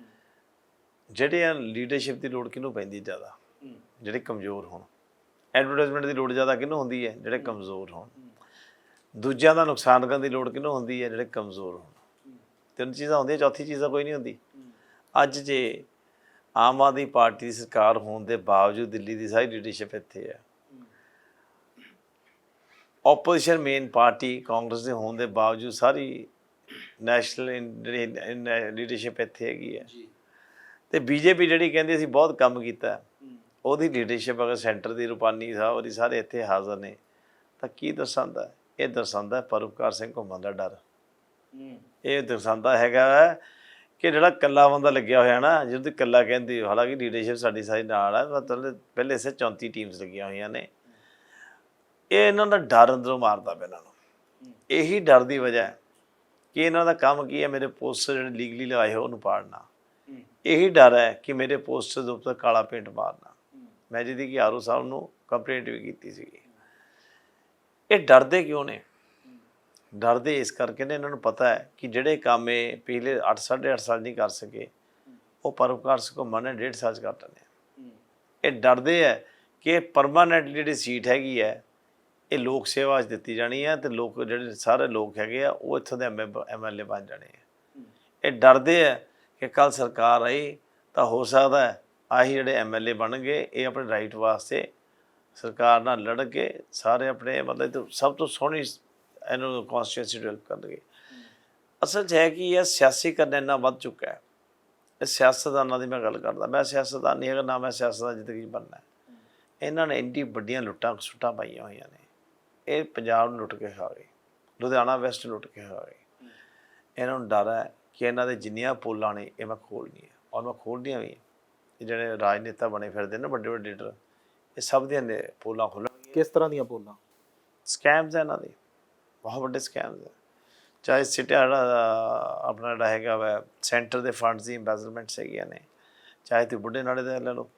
ਜਿਹੜੇ ਆ ਲੀਡਰਸ਼ਿਪ ਦੀ ਲੋੜ ਕਿਹਨੂੰ ਪੈਂਦੀ ਜ਼ਿਆਦਾ? ਜਿਹੜੇ ਕਮਜ਼ੋਰ ਹੋਣ। ਐਡਵਰਟਾਈਜ਼ਮੈਂਟ ਦੀ ਲੋੜ ਜ਼ਿਆਦਾ ਕਿਹਨੂੰ ਹੁੰਦੀ ਹੈ? ਜਿਹੜੇ ਕਮਜ਼ੋਰ ਹੋਣ। ਦੂਜਿਆਂ ਦਾ ਨੁਕਸਾਨ ਕਰਨ ਦੀ ਲੋੜ ਕਿਹਨੂੰ ਹੁੰਦੀ ਹੈ? ਜਿਹੜੇ ਕਮਜ਼ੋਰ ਹੋਣ। ਤਿੰਨ ਚੀਜ਼ਾਂ ਹੁੰਦੀਆਂ ਚੌਥੀ ਚੀਜ਼ਾਂ ਕੋਈ ਨਹੀਂ ਹੁੰਦੀ। ਅੱਜ ਜੇ ਆਮ ਆਦਮੀ ਪਾਰਟੀ ਦੀ ਸਰਕਾਰ ਹੋਣ ਦੇ ਬਾਵਜੂਦ ਦਿੱਲੀ ਦੀ ਸਾਰੀ ਲੀਡਰਸ਼ਿਪ ਇੱਥੇ ਹੈ। ਆਪੋਜੀਸ਼ਨ ਮੇਨ ਪਾਰਟੀ ਕਾਂਗਰਸ ਦੇ ਹੋਣ ਦੇ ਬਾਵਜੂਦ ਸਾਰੀ ਨੈਸ਼ਨਲ ਲੀਡਰਸ਼ਿਪ ਇੱਥੇ ਹੈਗੀ ਹੈ। ਜੀ। ਤੇ ਬੀਜੇਪੀ ਜਿਹੜੀ ਕਹਿੰਦੀ ਅਸੀਂ ਬਹੁਤ ਕੰਮ ਕੀਤਾ। ਉਹਦੀ ਲੀਡਰਸ਼ਿਪ ਅਗਰ ਸੈਂਟਰ ਦੀ ਰੂਪਾਨੀ ਸਾਹਿਬ ਉਹਦੀ ਸਾਰੇ ਇੱਥੇ ਹਾਜ਼ਰ ਨੇ ਤਾਂ ਕੀ ਦਰਸਾਉਂਦਾ? ਇਹ ਦਰਸਾਉਂਦਾ ਪਰਉਪਕਾਰ ਸਿੰਘ ਘੁੰਮਣ ਦਾ ਡਰ। ਇਹ ਦਰਸਾਉਂਦਾ ਹੈਗਾ ਕਿ ਜਿਹੜਾ ਕੱਲਾ ਬੰਦਾ ਲੱਗਿਆ ਹੋਇਆ ਨਾ ਜਿਹਦੇ ਕੱਲਾ ਕਹਿੰਦੀ ਹਾਲਾਂਕਿ ਲੀਡਰਸ਼ਿਪ ਸਾਡੀ ਸਾਰੀ ਨਾਲ ਹੈ ਮਤਲਬ ਪਹਿਲੇ ਸੇ 34 ਟੀਮਸ ਲੱਗੀਆਂ ਹੋਈਆਂ ਨੇ। ਇਹ ਇਹਨਾਂ ਦਾ ਡਰ ਅੰਦਰੋਂ ਮਾਰਦਾ ਪਿਆ ਇਹਨਾਂ ਨੂੰ। ਇਹੀ ਡਰ ਦੀ ਵਜ੍ਹਾ ਹੈ ਕਿ ਇਹਨਾਂ ਦਾ ਕੰਮ ਕੀ ਹੈ ਮੇਰੇ ਪੋਸਟਰ ਜਿਹੜੇ ਲੀਗਲੀ ਲਗਾਏ ਹੋ ਉਹਨੂੰ ਪਾੜਨਾ। ਇਹੀ ਡਰ ਹੈ ਕਿ ਮੇਰੇ ਪੋਸਟਰ ਦੇ ਉੱਪਰ ਕਾਲਾ ਪੇਂਟ ਮਾਰਨਾ। ਮੈਂ ਜਿਹਦੀ ਕਿ ਆਰੂ ਸਾਹਿਬ ਨੂੰ ਕੰਪਲੇਂਟ ਵੀ ਕੀਤੀ ਸੀਗੀ। ਇਹ ਡਰਦੇ ਕਿਉਂ ਨੇ? ਡਰਦੇ ਇਸ ਕਰਕੇ ਨੇ, ਇਹਨਾਂ ਨੂੰ ਪਤਾ ਹੈ ਕਿ ਜਿਹੜੇ ਕੰਮ ਇਹ ਪਿਛਲੇ 8 8.5 ਸਾਲ ਨਹੀਂ ਕਰ ਸਕੇ, ਉਹ ਪਰਉਪਕਾਰ ਸਿੰਘ ਘੁੰਮਣ ਨੇ ਡੇਢ ਸਾਲ ਚ ਕਰ ਲੈਣੇ ਇਹ ਡਰਦੇ ਹੈ ਕਿ ਪਰਮਾਨੈਂਟ ਜਿਹੜੀ ਸੀਟ ਹੈਗੀ ਹੈ, ਇਹ ਲੋਕ ਸੇਵਾ 'ਚ ਦਿੱਤੀ ਜਾਣੀ ਹੈ ਤੇ ਲੋਕ ਜਿਹੜੇ ਸਾਰੇ ਲੋਕ ਹੈਗੇ ਆ, ਉਹ ਇੱਥੋਂ ਦੇ ਐਮਐਲਏ ਬਣ ਜਾਣੇ ਆ। ਇਹ ਡਰਦੇ ਹੈ ਕਿ ਕੱਲ ਸਰਕਾਰ ਆਈ ਤਾਂ ਹੋ ਸਕਦਾ ਹੈ ਆਹੀ ਜਿਹੜੇ ਐਮਐਲਏ ਬਣਨਗੇ ਇਹ ਆਪਣੇ ਰਾਈਟ ਵਾਸਤੇ ਸਰਕਾਰ ਨਾਲ ਲੜ ਕੇ ਸਾਰੇ ਆਪਣੇ ਮਤਲਬ ਸਭ ਤੋਂ ਸੋਹਣੀ ਇਹਨੂੰ ਕਨਸਟੀਟਿਊਂਸੀ ਡਿਵੈਲਪ ਕਰਨਗੇ। ਅਸਲ 'ਚ ਹੈ ਕਿ ਇਹ ਸਿਆਸੀਕਰਨ ਇੰਨਾ ਵੱਧ ਚੁੱਕਾ ਹੈ। ਇਹ ਸਿਆਸਤਦਾਨਾਂ ਦੀ ਮੈਂ ਗੱਲ ਕਰਦਾ ਮੈਂ ਸਿਆਸਤਦਾਨ ਨਹੀਂ ਹੈਗਾ ਨਾ ਮੈਂ ਸਿਆਸਤਦਾਨ ਜ਼ਿੰਦਗੀ 'ਚ ਬਣਨਾ। ਇਹਨਾਂ ਨੇ ਇੰਨੀ ਵੱਡੀਆਂ ਲੁੱਟਾਂ ਸੁੱਟਾਂ ਪਾਈਆਂ ਹੋਈਆਂ ਨੇ। ਇਹ ਪੰਜਾਬ ਨੂੰ ਲੁੱਟ ਕੇ ਖਾ ਗਏ ਲੁਧਿਆਣਾ ਵੈਸਟ ਲੁੱਟ ਕੇ ਖਾ ਗਏ। ਇਹਨਾਂ ਨੂੰ ਡਰ ਹੈ ਕਿ ਇਹਨਾਂ ਦੇ ਜਿੰਨੀਆਂ ਪੋਲਾਂ ਨੇ ਇਹ ਮੈਂ ਖੋਲ੍ਹਣੀਆਂ ਔਰ ਮੈਂ ਖੋਲ੍ਹਣੀਆਂ ਵੀ ਜਿਹੜੇ ਰਾਜਨੇਤਾ ਬਣੇ ਫਿਰਦੇ ਨੇ ਵੱਡੇ ਵੱਡੇ ਲੀਡਰ ਇਹ ਸਭ ਦੀਆਂ ਨੇ ਪੋਲਾਂ ਖੋਲ੍ਹਣਗੀਆਂ ਕਿਸ ਤਰ੍ਹਾਂ ਦੀਆਂ ਬੋਲਾਂ ਸਕੈਮਸ ਹੈ ਇਹਨਾਂ ਦੇ ਬਹੁਤ ਵੱਡੇ ਸਕੈਮਸ ਹੈ। ਚਾਹੇ ਸਿਟਿਆ ਆਪਣਾ ਜਿਹੜਾ ਹੈਗਾ ਵਾ ਸੈਂਟਰ ਦੇ ਫੰਡਸ ਦੀ ਇੰਵੈਸਟਮੈਂਟਸ ਹੈਗੀਆਂ ਨੇ ਚਾਹੇ ਤੁਸੀਂ ਬੁੱਢੇ ਨਾਲੇ ਦੇ ਲੈ ਲਓ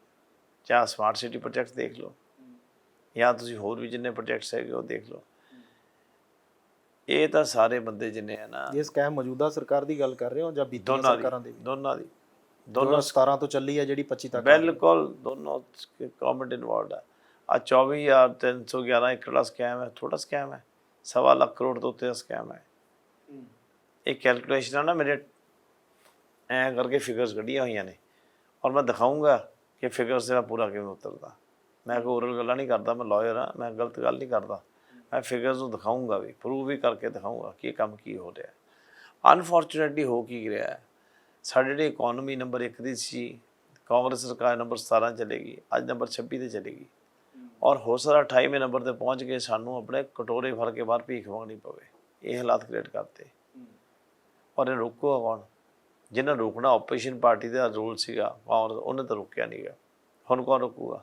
ਚਾਹੇ ਸਮਾਰਟ ਸਿਟੀ ਪ੍ਰੋਜੈਕਟ ਦੇਖ ਲਓ ਜਾਂ ਤੁਸੀਂ ਹੋਰ ਵੀ ਜਿੰਨੇ ਪ੍ਰੋਜੈਕਟਸ ਹੈਗੇ ਉਹ ਦੇਖ ਲਓ। ਇਹ ਤਾਂ ਸਾਰੇ ਬੰਦੇ ਜਿੰਨੇ ਆ ਨਾ ਇਹ ਸਕੈਮ ਮੌਜੂਦਾ ਸਰਕਾਰ ਦੀ ਗੱਲ ਕਰ ਰਹੇ ਹੋ ਜਾਂ ਦੋਨਾਂ ਸਰਕਾਰਾਂ ਦੀ ਦੋਨਾਂ ਦੀ। ਦੋਨੋਂ ਦੋਨੋਂ 17 ਤੋਂ ਚੱਲੀ ਹੈ ਜਿਹੜੀ 25 ਤੱਕ ਬਿਲਕੁਲ ਦੋਨੋਂ ਗਵਰਨਮੈਂਟ ਇਨਵੋਲਡ ਹੈ ਆ। 24311 ਏਕੜ ਦਾ ਸਕੈਮ ਹੈ ਥੋੜਾ ਸਕੈਮ ਹੈ। ਸਵਾ ਲੱਖ ਕਰੋੜ ਤੋਂ ਉੱਤੇ ਦਾ ਸਕੈਮ ਹੈ। ਇਹ ਕੈਲਕੂਲੇਸ਼ਨ ਆ ਨਾ ਮੇਰੇ ਐ ਕਰਕੇ ਫਿਗਰਸ ਕੱਢੀਆਂ ਹੋਈਆਂ ਨੇ। ਔਰ ਮੈਂ ਦਿਖਾਉਂਗਾ ਕਿ ਫਿਗਰਸ ਦਾ ਪੂਰਾ ਕਿਵੇਂ ਉਤਰਦਾ। ਮੈਂ ਕੋਈ ਓਰਲ ਗੱਲਾਂ ਨਹੀਂ ਕਰਦਾ ਮੈਂ ਲਾਇਰ ਆ ਮੈਂ ਗਲਤ ਗੱਲ ਨਹੀਂ ਕਰਦਾ। ਮੈਂ ਫਿਗਰਸ ਨੂੰ ਦਿਖਾਉਂਗਾ ਵੀ ਪ੍ਰੂਵ ਵੀ ਕਰਕੇ ਦਿਖਾਉਂਗਾ ਕਿ ਇਹ ਕੰਮ ਕੀ ਹੋ ਰਿਹਾ। ਹੈ ਅਨਫੋਰਚੂਨੇਟਲੀ ਹੋ ਕੀ ਰਿਹਾ ਹੈ। ਸਾਡੀ ਜਿਹੜੀ ਇਕਨੋਮੀ ਨੰਬਰ 1 ਦੀ ਸੀ, ਕਾਂਗਰਸ ਸਰਕਾਰ ਨੰਬਰ 17 ਚਲੇਗੀ, ਅੱਜ ਨੰਬਰ 26 ਤੇ ਚਲੇਗੀ। ਔਰ ਹੋ ਸਕਦਾ 28ਵੇਂ ਨੰਬਰ ਤੇ ਪਹੁੰਚ ਕੇ ਸਾਨੂੰ ਆਪਣੇ ਕਟੋਰੇ ਫੜ ਕੇ ਬਾਹਰ ਭੀਖ ਮੰਗਣੀ ਪਵੇ, ਇਹ ਹਾਲਾਤ ਕ੍ਰੀਏਟ ਕਰਤੇ। ਔਰ ਇਹ ਰੋਕੋ ਕੌਣ? ਜਿਹਨਾਂ ਰੋਕਣਾ ਆਪੋਜੀਸ਼ਨ ਪਾਰਟੀ ਦਾ ਰੋਲ ਸੀਗਾ, ਕਾਂਗਰਸ, ਉਹਨੇ ਤਾਂ ਰੋਕਿਆ ਨਹੀਂਗਾ ਹੁਣ ਕੌਣ ਰੋਕੂਗਾ?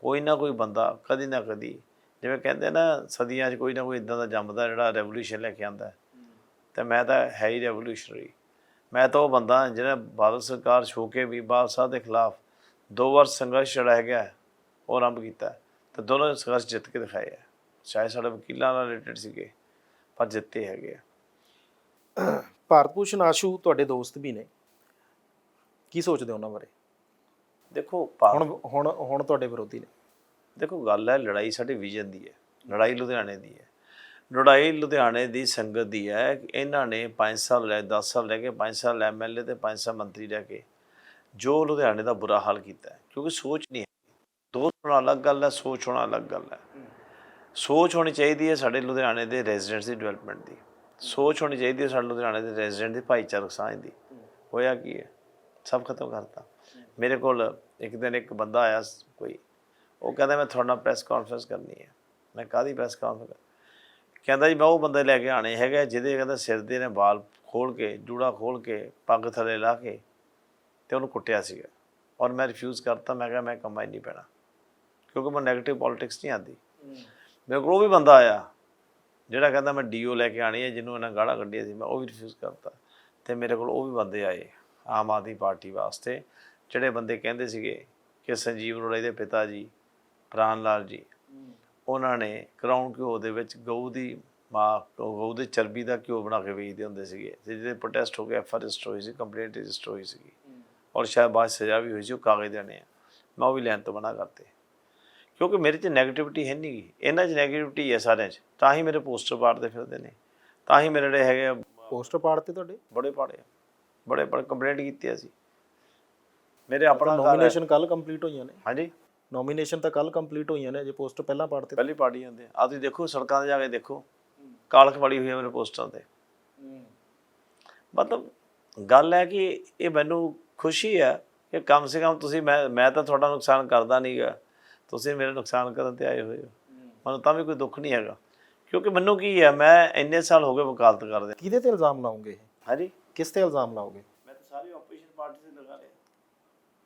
ਕੋਈ ਨਾ ਕੋਈ ਬੰਦਾ, ਕਦੀ ਨਾ ਕਦੀ, ਜਿਵੇਂ ਕਹਿੰਦੇ ਨਾ, ਸਦੀਆਂ 'ਚ ਕੋਈ ਨਾ ਕੋਈ ਇਦਾਂ ਦਾ ਜੰਮਦਾ ਜਿਹੜਾ ਰੈਵੋਲੂਸ਼ਨ ਲੈ ਕੇ ਆਂਦਾ ਤੇ ਮੈਂ ਤਾਂ ਹੈ ਹੀ ਰੈਵੋਲੂਸ਼ਨਰੀ ਮੈਂ ਤਾਂ ਉਹ ਬੰਦਾ ਜਿਹਨੇ ਭਾਰਤ ਸਰਕਾਰ ਛੋ ਕੇ ਵੀ ਬਾਲ ਸਾਹਿਬ ਦੇ ਖਿਲਾਫ ਦੋ ਵਾਰ ਸੰਘਰਸ਼ ਜਿਹੜਾ ਹੈਗਾ ਹੈ, ਉਹ ਆਰੰਭ ਕੀਤਾ ਤੇ ਦੋਨੋਂ ਸੰਘਰਸ਼ ਜਿੱਤ ਕੇ ਦਿਖਾਏ ਹੈ। ਸ਼ਾਇਦ ਸਾਡੇ ਵਕੀਲਾਂ ਨਾਲ ਰਿਲੇਟਡ ਸੀਗੇ ਪਰ ਜਿੱਤੇ ਹੈਗੇ ਆ। ਭਾਰਤ ਭੂਸ਼ਣ ਆਸ਼ੂ ਤੁਹਾਡੇ ਦੋਸਤ ਵੀ ਨੇ। ਕੀ ਸੋਚਦੇ ਉਹਨਾਂ ਬਾਰੇ? ਦੇਖੋ ਹੁਣ ਹੁਣ ਹੁਣ ਤੁਹਾਡੇ ਵਿਰੋਧੀ ਨੇ। ਦੇਖੋ ਗੱਲ ਹੈ ਲੜਾਈ ਸਾਡੇ ਵਿਜਨ ਦੀ ਹੈ ਲੜਾਈ ਲੁਧਿਆਣੇ ਦੀ ਹੈ। ਲੜਾਈ ਲੁਧਿਆਣੇ ਦੀ ਸੰਗਤ ਦੀ ਹੈ। ਕਿ ਇਹਨਾਂ ਨੇ 5 ਸਾਲ ਲੈ 10 ਸਾਲ ਲੈ ਕੇ 5 ਸਾਲ ਐਮਐਲਏ ਤੇ 5 ਸਾਲ ਮੰਤਰੀ ਰਹਿ ਕੇ ਜੋ ਲੁਧਿਆਣੇ ਦਾ ਬੁਰਾ ਹਾਲ ਕੀਤਾ ਕਿਉਂਕਿ ਸੋਚ ਨਹੀਂ ਹੈ। ਦੋਸਤ ਹੋਣਾ ਅਲੱਗ ਗੱਲ ਹੈ, ਸੋਚ ਹੋਣਾ ਅਲੱਗ ਗੱਲ ਹੈ। ਸੋਚ ਹੋਣੀ ਚਾਹੀਦੀ ਹੈ ਸਾਡੇ ਲੁਧਿਆਣੇ ਦੇ ਰੈਜ਼ੀਡੈਂਟਸ ਦੀ ਡਿਵੈਲਪਮੈਂਟ ਦੀ। ਸੋਚ ਹੋਣੀ ਚਾਹੀਦੀ ਹੈ ਸਾਡੇ ਲੁਧਿਆਣੇ ਦੇ ਰੈਜ਼ੀਡੈਂਟ ਦੀ, ਭਾਈਚਾਰਕ ਸਾਂਝ ਦੀ। ਹੋਇਆ ਕੀ ਹੈ? ਸਭ ਖਤਮ ਕਰਤਾ। ਮੇਰੇ ਕੋਲ ਇੱਕ ਦਿਨ ਇੱਕ ਬੰਦਾ ਆਇਆ ਕੋਈ। ਉਹ ਕਹਿੰਦਾ, ਮੈਂ ਤੁਹਾਡੇ ਨਾਲ ਪ੍ਰੈਸ ਕਾਨਫਰੰਸ ਕਰਨੀ ਹੈ। ਮੈਂ ਕਾਦੀ ਪ੍ਰੈਸ ਕਾਨਫਰੰਸ ਕਹਿੰਦਾ ਜੀ, ਮੈਂ ਉਹ ਬੰਦੇ ਲੈ ਕੇ ਆਣੇ ਹੈਗੇ ਜਿਹਦੇ ਕਹਿੰਦਾ ਸਿਰ ਦੇ ਨੇ ਵਾਲ ਖੋਲ ਕੇ, ਜੂੜਾ ਖੋਲ ਕੇ, ਪੱਗ ਥੱਲੇ ਲਾ ਕੇ ਤੇ ਉਹਨੂੰ ਕੁੱਟਿਆ ਸੀਗਾ। ਔਰ ਮੈਂ ਰਿਫਿਊਜ਼ ਕਰਤਾ, ਮੈਂ ਕਿਹਾ ਮੈਂ ਕਮਾਈ ਨਹੀਂ ਪੈਣਾ, ਕਿਉਂਕਿ ਮੈਂ 네ਗੇਟਿਵ ਪੋਲਿਟਿਕਸ ਨਹੀਂ ਆਉਂਦੀ। ਮੇਰੇ ਕੋਲ ਉਹ ਵੀ ਬੰਦਾ ਆਇਆ, ਜਿਹੜਾ ਕਹਿੰਦਾ ਮੈਂ ਡੀਓ ਲੈ ਕੇ ਆਣੀ ਹੈ, ਜਿਹਨੂੰ ਇਹਨਾਂ ਗਾੜਾ ਕੱਢੀਆਂ ਸੀ, ਮੈਂ ਉਹ ਵੀ ਰਿਫਿਊਜ਼ ਕਰਤਾ। ਤੇ ਮੇਰੇ ਕੋਲ ਉਹ ਵੀ ਬੰਦੇ ਆਏ, ਆਮ ਆਦਮੀ ਪਾਰਟੀ ਵਾਸਤੇ, ਜਿਹੜੇ ਬੰਦੇ ਕਹਿੰਦੇ ਸੀਗੇ ਕਿ ਸੰਜੀਵ ਅਰੋੜਾ ਦੇ ਪਿਤਾ ਜੀ, ਪ੍ਰਾਨ ਲਾਲ ਜੀ ਉਹਨਾਂ ਨੇ ਕਰਾਉਣ ਘਿਓ ਦੇ ਵਿੱਚ ਗਊ ਦੀ ਮਾਂ ਗਊ ਦੀ ਚਰਬੀ ਦਾ ਘਿਓ ਬਣਾ ਕੇ ਵੇਚਦੇ ਹੁੰਦੇ ਸੀਗੇ। ਤੇ ਜਿਹਦੇ ਪ੍ਰੋਟੈਸਟ ਹੋ ਗਿਆ ਐਫ ਰਜਿਸਟਰ ਹੋਈ ਸੀ ਕੰਪਲੇਂਟ ਰਜਿਸਟਰ ਹੋਈ ਸੀਗੀ। ਔਰ ਸ਼ਾਇਦ ਬਾਅਦ ਸਜ਼ਾ ਵੀ ਹੋਈ ਸੀ ਉਹ ਕਾਗਜ਼ ਦੇਣੇ ਆ। ਮੈਂ ਉਹ ਵੀ ਲੈਣ ਤੋਂ ਮਨਾ ਕਰਤੇ। ਕਿਉਂਕਿ ਮੇਰੇ 'ਚ 네ਗੇਟਿਵਿਟੀ ਹੈ ਨਹੀਂ ਇਹਨਾਂ 'ਚ 네ਗੇਟਿਵਿਟੀ ਹੈ ਸਾਰਿਆਂ 'ਚ। ਤਾਂ ਹੀ ਮੇਰੇ ਪੋਸਟਰ ਪਾੜਦੇ ਫਿਰਦੇ ਨੇ। ਤਾਂ ਹੀ ਮੇਰੇ ਜਿਹੜੇ ਹੈਗੇ ਆ, ਪੋਸਟਰ ਪਾੜਤੇ ਤੁਹਾਡੇ? ਬੜੇ ਪਾੜੇ ਆ। ਬੜੇ ਬੜੇ ਕੰਪਲੇਂਟ ਕੀਤੀ ਅਸੀਂ। ਮੇਰੇ ਆਪਣਾ ਨੋਮੀਨੇਸ਼ਨ ਕੱਲ ਕੰਪਲੀਟ ਹੋਈਆਂ ਨੇ। ਹਾਂਜੀ। ਨੋਮੀਨੇਸ਼ਨ ਤਾਂ ਕੱਲ ਕੰਪਲੀਟ ਹੋਈਆਂ ਨੇ ਜੇ ਪੋਸਟਰ ਪਹਿਲਾਂ ਪਾੜਤੇ ਪਹਿਲੀ ਪਾਰਟੀ ਜਾਂਦੇ ਆ। ਤੁਸੀਂ ਦੇਖੋ ਸੜਕਾਂ ਤੇ ਜਾ ਕੇ ਦੇਖੋ ਕਾਲਖ ਬੜੀ ਹੋਈ ਹੈ ਮੇਰੇ ਪੋਸਟਰਾਂ ਤੇ। ਮਤਲਬ ਗੱਲ ਹੈ ਕਿ ਇਹ ਮੈਨੂੰ ਖੁਸ਼ੀ ਹੈ ਕਿ ਕਮ ਸੇ ਕਮ ਤੁਸੀਂ ਮੈਂ ਮੈਂ ਤਾਂ ਤੁਹਾਡਾ ਨੁਕਸਾਨ ਕਰਦਾ ਨਹੀਂਗਾ ਤੁਸੀਂ ਮੇਰੇ ਨੁਕਸਾਨ ਕਰਨ ਤੇ ਆਏ ਹੋਏ ਹੋ। ਮੈਨੂੰ ਤਾਂ ਵੀ ਕੋਈ ਦੁੱਖ ਨਹੀਂ ਹੈਗਾ। ਕਿਉਂਕਿ ਮੈਨੂੰ ਕੀ ਹੈ ਮੈਂ ਇੰਨੇ ਸਾਲ ਹੋ ਗਏ ਵਕਾਲਤ ਕਰਦੇ ਕਿਹਦੇ ਤੇ ਇਲਜ਼ਾਮ ਲਾਉਂਗੇ ਇਹ? ਹਾਂਜੀ। ਕਿਸ ਤੇ ਇਲਜ਼ਾਮ ਲਾਓਗੇ ਮੈਂ ਤਾਂ ਸਾਰੀ ਆਪੋਜੀਸ਼ਨ ਪਾਰਟੀ ਤੇ ਲਗਾ ਰਿਹਾ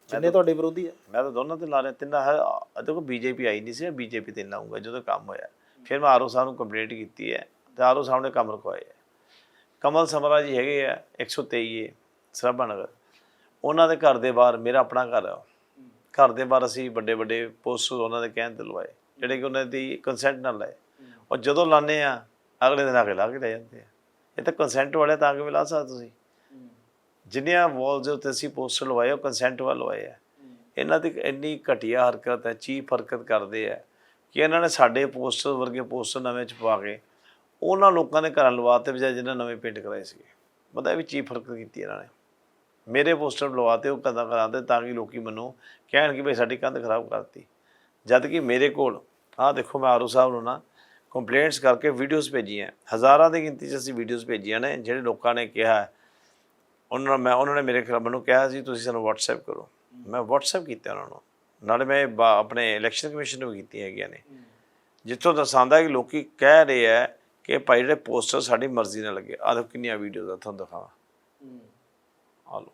ਜਿੰਨੇ ਤੁਹਾਡੇ ਵਿਰੋਧੀ ਆ? ਮੈਂ ਤਾਂ ਦੋਨਾਂ ਤੇ ਲਾ ਰਿਹਾ, ਤਿੰਨਾਂ ਹੈ ਅ- ਦੇਖੋ ਬੀਜੇਪੀ ਆਈ ਨਹੀਂ ਸੀ ਮੈਂ ਬੀਜੇਪੀ ਤੇ ਲਾਉਂਗਾ ਜਦੋਂ ਕੰਮ ਹੋਇਆ। ਫਿਰ ਮੈਂ ਆਰਓ ਸਾਹਿਬ ਨੂੰ ਕੰਪਲੇਂਟ ਕੀਤੀ ਹੈ ਤੇ ਆਰਓ ਸਾਹਿਬ ਨੇ ਕੰਮ ਰਖਵਾਏ ਹੈ। ਕਮਲ ਸਮਰਾ ਜੀ ਹੈਗੇ ਆ 123 ਏ ਸਰਾਭਾ ਨਗਰ ਉਹਨਾਂ ਦੇ ਘਰ ਦੇ ਬਾਹਰ, ਮੇਰਾ ਆਪਣਾ ਘਰ ਆ। ਘਰ ਦੇ ਬਾਹਰ ਅਸੀਂ ਵੱਡੇ ਵੱਡੇ ਪੋਸਟਰ ਉਹਨਾਂ ਦੇ ਕਹਿਣ ਤੇ ਲਵਾਏ, ਜਿਹੜੇ ਕਿ ਉਹਨਾਂ ਦੀ ਕੰਸੈਂਟ ਨਾਲ ਲਾਏ। ਔਰ ਜਦੋਂ ਲਾਣੇ ਆ, ਅਗਲੇ ਦਿਨ ਆ ਕੇ ਲਾ ਕੇ ਲੈ ਜਾਂਦੇ ਆ। ਇਹ ਤਾਂ ਕੰਸੈਂਟ ਵਾਲੇ ਤਾਂ ਆ ਕੇ ਵੀ ਲਾ ਸਕਦੇ ਤੁਸੀਂ। ਜਿੰਨੀਆਂ ਵਾਲਸ ਦੇ ਉੱਤੇ ਅਸੀਂ ਪੋਸਟਰ ਲਵਾਏ, ਉਹ ਕੰਸੈਂਟ ਵਾਲ ਲਵਾਏ ਆ। ਇਹਨਾਂ ਦੀ ਇੰਨੀ ਘਟੀਆ ਹਰਕਤ ਹੈ, ਚੀਪ ਹਰਕਤ ਕਰਦੇ ਆ ਕਿ ਇਹਨਾਂ ਨੇ ਸਾਡੇ ਪੋਸਟਰ ਵਰਗੇ ਪੋਸਟਰ ਨਵੇਂ ਛਪਾ ਕੇ ਉਹਨਾਂ ਲੋਕਾਂ ਦੇ ਘਰਾਂ ਲਵਾਤੇ ਬਜਾਏ ਜਿਨ੍ਹਾਂ ਨਵੇਂ ਪੇਂਟ ਕਰਾਏ ਸੀਗੇ। ਪਤਾ ਇਹ ਵੀ ਚੀਪ ਹਰਕਤ ਕੀਤੀ ਇਹਨਾਂ ਨੇ। ਮੇਰੇ ਪੋਸਟਰ ਲਵਾਤੇ ਉਹ ਕਦਾਂ ਕਰਾਤੇ ਤਾਂ ਕਿ ਲੋਕੀ ਮੈਨੂੰ ਕਹਿਣ ਕਿ ਭਈ ਸਾਡੀ ਕੰਧ ਖਰਾਬ ਕਰਤੀ। ਜਦ ਕਿ ਮੇਰੇ ਕੋਲ, ਆਹ ਦੇਖੋ ਮੈਂ ਆਰੂ ਸਾਹਿਬ ਨੂੰ ਨਾ ਕੰਪਲੇਂਟਸ ਕਰਕੇ ਵੀਡੀਓਜ਼ ਭੇਜੀਆਂ। ਹਜ਼ਾਰਾਂ ਦੀ ਗਿਣਤੀ 'ਚ ਅਸੀਂ ਵੀਡੀਓਜ਼ ਭੇਜੀਆਂ ਨੇ, ਜਿਹੜੇ ਲੋਕਾਂ ਨੇ ਕਿਹਾ ਉਹਨਾਂ ਨੂੰ ਮੈਂ ਉਹਨਾਂ ਨੇ ਮੇਰੇ ਖਿਲਾਫ ਮੈਨੂੰ ਕਿਹਾ ਸੀ ਤੁਸੀਂ ਸਾਨੂੰ WhatsApp ਕਰੋ। ਮੈਂ WhatsApp ਕੀਤਾ ਉਹਨਾਂ ਨੂੰ। ਨਾਲੇ ਮੈਂ ਆਪਣੇ ਇਲੈਕਸ਼ਨ ਕਮਿਸ਼ਨ ਨੂੰ ਵੀ ਕੀਤੀਆਂ ਹੈਗੀਆਂ ਨੇ। ਜਿੱਥੋਂ ਦਰਸਾਉਂਦਾ ਕਿ ਲੋਕੀ ਕਹਿ ਰਹੇ ਆ ਕਿ ਭਾਈ ਜਿਹੜੇ ਪੋਸਟਰ ਸਾਡੀ ਮਰਜ਼ੀ ਨਾਲ ਲੱਗੇ। ਆਹ ਦੇਖੋ ਕਿੰਨੀਆਂ ਵੀਡੀਓਜ਼ ਆ ਤੁਹਾਨੂੰ ਦਿਖਾਵਾਂ। ਆ ਲਓ।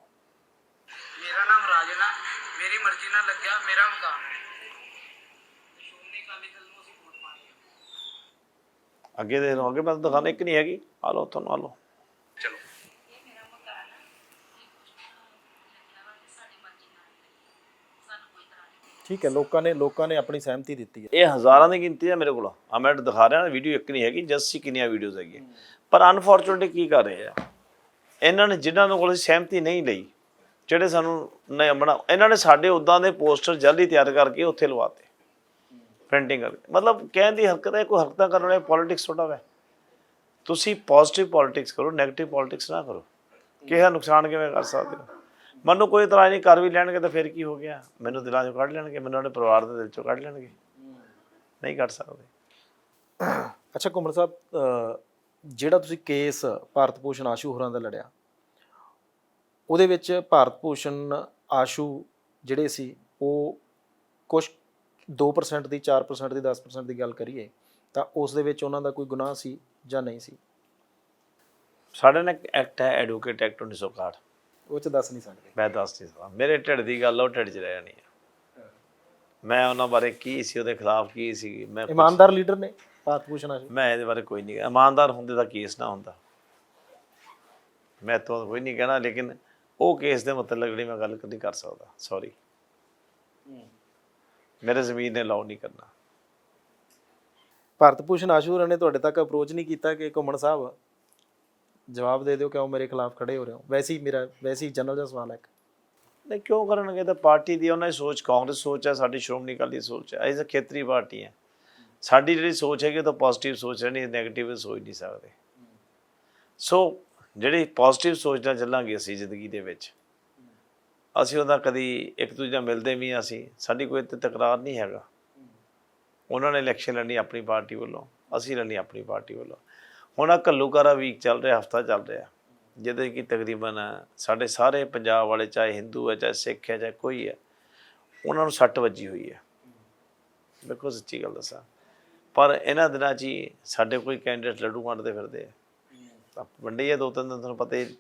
ਮੇਰਾ ਨਾਮ ਰਾਜਨ ਆ। ਮੇਰੀ ਮਰਜ਼ੀ ਨਾਲ ਲੱਗਿਆ ਮੇਰਾ ਮਕਾਨ ਹੈ। ਅੱਗੇ ਦੇ ਲਓ ਅੱਗੇ ਮੈਂ ਦਿਖਾਣਾ ਇੱਕ ਨਹੀਂ ਹੈਗੀ। ਆ ਲਓ ਤੁਹਾਨੂੰ ਆ ਲਓ। ਠੀਕ ਹੈ, ਲੋਕਾਂ ਨੇ ਲੋਕਾਂ ਨੇ ਆਪਣੀ ਸਹਿਮਤੀ ਦਿੱਤੀ ਹੈ। ਇਹ ਹਜ਼ਾਰਾਂ ਦੀ ਗਿਣਤੀ ਹੈ ਮੇਰੇ ਕੋਲ। ਆ ਮੈਂ ਦਿਖਾ ਰਿਹਾ ਨਾ ਵੀਡੀਓ ਇੱਕ ਨਹੀਂ ਹੈਗੀ ਜਸਟ ਸੀ ਕਿੰਨੀਆਂ ਵੀਡੀਓਜ਼ ਹੈਗੀਆਂ। ਪਰ ਅਨਫੋਰਚੂਨਟਲੀ ਕੀ ਕਰ ਰਹੇ ਆ? ਇਹਨਾਂ ਨੇ ਜਿਨ੍ਹਾਂ ਨੂੰ ਕੋਲ ਸਹਿਮਤੀ ਨਹੀਂ ਲਈ, ਜਿਹੜੇ ਸਾਨੂੰ ਨਹੀਂ ਬਣਾ ਇਹਨਾਂ ਨੇ ਸਾਡੇ ਉਦਾਂ ਦੇ ਪੋਸਟਰ ਜਲਦੀ ਤਿਆਰ ਕਰਕੇ ਉੱਥੇ ਲਵਾਤੇ। ਪ੍ਰਿੰਟਿੰਗ ਕਰਕੇ ਮਤਲਬ ਕਹਿਣ ਦੀ ਹਰਕਤ ਹੈ, ਕੋਈ ਹਰਕਤਾਂ ਕਰਨ ਵਾਲੇ ਪੋਲਿਟਿਕਸ ਥੋੜਾ ਵੇ। ਤੁਸੀਂ ਪੋਜ਼ਿਟਿਵ ਪੋਲਿਟਿਕਸ ਕਰੋ 네ਗੇਟਿਵ ਪੋਲਿਟਿਕਸ ਨਾ ਕਰੋ। ਕਿਸੇ ਨੁਕਸਾਨ ਕਿਵੇਂ ਕਰ ਸਕਦੇ ਹੋ? ਮੈਨੂੰ ਕੋਈ ਇਤਰਾਜ਼ ਨਹੀਂ ਕਰ ਵੀ ਲੈਣਗੇ ਤਾਂ ਫਿਰ ਕੀ ਹੋ ਗਿਆ? ਮੈਨੂੰ ਦਿਲਾਂ ਚੋਂ ਕੱਢ ਲੈਣਗੇ ਮੈਨੂੰ ਆਪਣੇ ਪਰਿਵਾਰ ਦੇ ਦਿਲ ਚੋਂ ਕੱਢ ਲੈਣਗੇ। ਨਹੀਂ ਕੱਢ ਸਕਦੇ। ਅੱਛਾ ਕੁਮਰ ਸਾਹਿਬ ਜਿਹੜਾ ਤੁਸੀਂ ਕੇਸ ਭਾਰਤ ਭੂਸ਼ਣ ਆਸ਼ੂ ਹੋਰਾਂ ਦਾ ਲੜਿਆ ਉਹਦੇ ਵਿੱਚ ਭਾਰਤ ਭੂਸ਼ਣ ਆਸ਼ੂ ਜਿਹੜੇ ਸੀ ਉਹ ਕੁਝ 2% ਦੀ 4% ਦੀ 10% ਦੀ ਗੱਲ ਕਰੀਏ ਤਾਂ ਉਸ ਦੇ ਵਿੱਚ ਉਹਨਾਂ ਦਾ ਕੋਈ ਗੁਨਾਹ ਸੀ ਜਾਂ ਨਹੀਂ ਸੀ? ਸਾਡੇ ਨਾਲ ਇੱਕ ਐਕਟ ਹੈ ਐਡਵੋਕੇਟ ਐਕਟ 1961 ਉਹ ਚ ਦੱਸ ਨਹੀਂ ਸਕਦੇ। ਮੈਂ ਦੱਸ ਨਹੀਂ ਸਕਦਾ। ਮੇਰੇ ਢਿੱਡ ਦੀ ਗੱਲ ਆ, ਉਹ ਢਿੱਡ 'ਚ ਰਹਿ ਜਾਣੀ ਹੈ ਮੈਂ ਉਹਨਾਂ ਬਾਰੇ ਕੀ ਸੀ ਉਹਦੇ ਖਿਲਾਫ ਕੀ ਸੀ ਮੈਂ ਇਮਾਨਦਾਰ ਲੀਡਰ ਨੇ ਭਾਰਤ ਭੂਸ਼ਣ ਆਸ਼ੂ ਮੈਂ ਇਹਦੇ ਬਾਰੇ ਕੋਈ ਨਹੀਂ ਇਮਾਨਦਾਰ ਹੁੰਦੇ ਤਾਂ ਕੇਸ ਨਾ ਹੁੰਦਾ। ਮੈਂ ਤਾਂ ਕੋਈ ਨਹੀਂ ਕਹਿਣਾ ਲੇਕਿਨ ਉਹ ਕੇਸ ਦੇ ਮਤਲਬ ਜਿਹੜੀ ਮੈਂ ਗੱਲ ਨਹੀਂ ਕਰ ਸਕਦਾ। ਸੌਰੀ ਮੇਰੇ ਜ਼ਮੀਨ ਨੇ ਲਾਉ ਨਹੀਂ ਕਰਨਾ। ਭਾਰਤ ਭੂਸ਼ਣ ਆਸ਼ੂ ਹੋਰਾਂ ਨੇ ਤੁਹਾਡੇ ਤੱਕ ਅਪਰੋਚ ਨਹੀਂ ਕੀਤਾ ਕਿ ਘੁੰਮਣ ਸਾਹਿਬ? ਜਵਾਬ ਦੇ ਦਿਓ ਕਿਉਂ ਮੇਰੇ ਖਿਲਾਫ ਖੜੇ ਹੋ ਰਹੇ ਹੋ? ਵੈਸੇ ਹੀ ਮੇਰਾ, ਵੈਸੇ ਹੀ ਜਨਰਲ ਜਿਹਾ ਸਵਾਲ ਹੈ ਇੱਕ। ਨਹੀਂ, ਕਿਉਂ ਕਰਨਗੇ? ਤਾਂ ਪਾਰਟੀ ਦੀ ਉਹਨਾਂ ਦੀ ਸੋਚ, ਕਾਂਗਰਸ ਸੋਚ ਹੈ, ਸਾਡੀ ਸ਼੍ਰੋਮਣੀ ਅਕਾਲੀ ਸੋਚ ਹੈ। ਅਸੀਂ ਤਾਂ ਖੇਤਰੀ ਪਾਰਟੀ ਹੈ। ਸਾਡੀ ਜਿਹੜੀ ਸੋਚ ਹੈਗੀ, ਉਹ ਤਾਂ ਪੋਜ਼ਿਟਿਵ ਸੋਚ ਰਹਿਣੀ ਨੈਗੇਟਿਵ ਸੋਚ ਨਹੀਂ ਸਕਦੇ। ਸੋ ਜਿਹੜੀ ਪੋਜ਼ਿਟਿਵ ਸੋਚ ਨਾਲ ਚੱਲਾਂਗੇ ਅਸੀਂ ਜ਼ਿੰਦਗੀ ਦੇ ਵਿੱਚ, ਅਸੀਂ ਉਹਦਾ ਕਦੀ ਇੱਕ ਦੂਜੇ ਨਾਲ ਮਿਲਦੇ ਵੀ ਹਾਂ ਅਸੀਂ। ਸਾਡੀ ਕੋਈ ਇੱਥੇ ਤਕਰਾਰ ਨਹੀਂ ਹੈਗਾ। ਉਹਨਾਂ ਨੇ ਇਲੈਕਸ਼ਨ ਲੜਨੀ ਆਪਣੀ ਪਾਰਟੀ ਵੱਲੋਂ, ਅਸੀਂ ਲੜਨੀ ਆਪਣੀ ਪਾਰਟੀ ਵੱਲੋਂ। ਹੁਣ ਆ ਘੱਲੂਕਾਰਾ ਵੀਕ ਚੱਲ ਰਿਹਾ, ਹਫਤਾ ਚੱਲ ਰਿਹਾ। ਜਿਹਦੇ ਕਿ ਤਕਰੀਬਨ ਸਾਡੇ ਸਾਰੇ ਪੰਜਾਬ ਵਾਲੇ, ਚਾਹੇ ਹਿੰਦੂ ਹੈ, ਚਾਹੇ ਸਿੱਖ ਹੈ, ਚਾਹੇ ਕੋਈ ਹੈ, ਉਹਨਾਂ ਨੂੰ ਸੱਟ ਵੱਜੀ ਹੋਈ ਹੈ। ਬਿਲਕੁਲ ਸੱਚੀ ਗੱਲ ਦੱਸਾਂ। ਪਰ ਇਹਨਾਂ ਦਿਨਾਂ 'ਚ ਹੀ ਸਾਡੇ ਕੋਈ ਕੈਂਡੀਡੇਟ ਲੱਡੂ ਵੰਡਦੇ ਫਿਰਦੇ ਆ। ਵੰਡੇ ਆ ਦੋ ਤਿੰਨ ਦਿਨ, ਤੁਹਾਨੂੰ ਪਤਾ ਹੀ,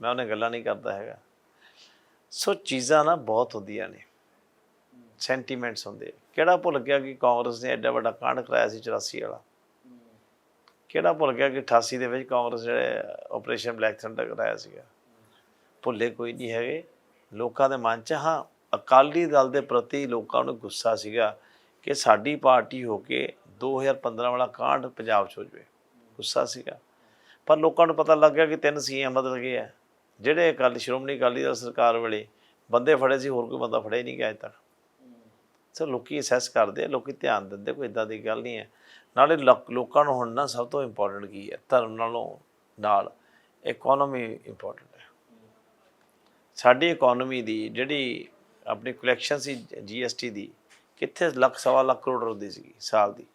ਮੈਂ ਉਹਨੇ ਗੱਲਾਂ ਨਹੀਂ ਕਰਦਾ ਹੈਗਾ। ਸੋ ਚੀਜ਼ਾਂ ਨਾ ਬਹੁਤ ਹੁੰਦੀਆਂ ਨੇ। ਸੈਂਟੀਮੈਂਟਸ ਹੁੰਦੇ ਕਿਹੜਾ ਭੁੱਲ ਗਿਆ ਕਿ ਕਾਂਗਰਸ ਨੇ ਐਡਾ ਵੱਡਾ ਕਾਂਡ ਕਰਾਇਆ ਸੀ 84 ਵਾਲਾ? ਕਿਹੜਾ ਭੁੱਲ ਗਿਆ ਕਿ 88 ਦੇ ਵਿੱਚ ਕਾਂਗਰਸ ਜਿਹੜੇ ਆਪਰੇਸ਼ਨ ਬਲੈਕ ਥੰਡਰ ਕਰਾਇਆ ਸੀਗਾ? ਭੁੱਲੇ ਕੋਈ ਨਹੀਂ ਹੈਗੇ। ਲੋਕਾਂ ਦੇ ਮਨ 'ਚ ਹਾਂ, ਅਕਾਲੀ ਦਲ ਦੇ ਪ੍ਰਤੀ ਲੋਕਾਂ ਨੂੰ ਗੁੱਸਾ ਸੀਗਾ ਕਿ ਸਾਡੀ ਪਾਰਟੀ ਹੋ ਕੇ 2015 ਵਾਲਾ ਕਾਂਡ ਪੰਜਾਬ 'ਚ ਹੋ ਜਾਵੇ। ਗੁੱਸਾ ਸੀਗਾ। ਪਰ ਲੋਕਾਂ ਨੂੰ ਪਤਾ ਲੱਗ ਗਿਆ ਕਿ ਤਿੰਨ ਸੀਐਮ ਬਦਲ ਗਏ ਆ। ਜਿਹੜੇ ਅਕਾਲੀ, ਸ਼੍ਰੋਮਣੀ ਅਕਾਲੀ ਦਲ ਸਰਕਾਰ ਵੇਲੇ ਬੰਦੇ ਫੜੇ ਸੀ, ਹੋਰ ਕੋਈ ਬੰਦਾ ਫੜਿਆ ਨਹੀਂ ਗਿਆ ਅਜੇ ਤੱਕ। ਸੋ ਲੋਕੀ ਅਸੈਸ ਕਰਦੇ ਆ, ਲੋਕੀ ਧਿਆਨ ਦਿੰਦੇ, ਕੋਈ ਇਦਾਂ ਦੀ ਗੱਲ ਨਹੀਂ ਹੈ। ਨਾਲੇ ਲੋਕ- ਲੋਕਾਂ ਨੂੰ ਹੁਣ ਨਾ ਸਭ ਤੋਂ ਇੰਪੋਰਟੈਂਟ ਕੀ ਹੈ? ਧਰਮ ਨਾਲੋਂ ਨਾਲ ਇਕਨੋਮੀ ਇੰਪੋਰਟੈਂਟ ਹੈ। ਸਾਡੀ ਇਕਨੋਮੀ ਦੀ ਜਿਹੜੀ ਆਪਣੀ ਕਲੈਕਸ਼ਨ ਸੀ ਜੀਐਸਟੀ ਦੀ, ਕਿੱਥੇ ਲੱਖ, ਸਵਾ ਲੱਖ ਕਰੋੜ ਰੁਪਏ ਸੀ ਸਾਲ ਦੀ।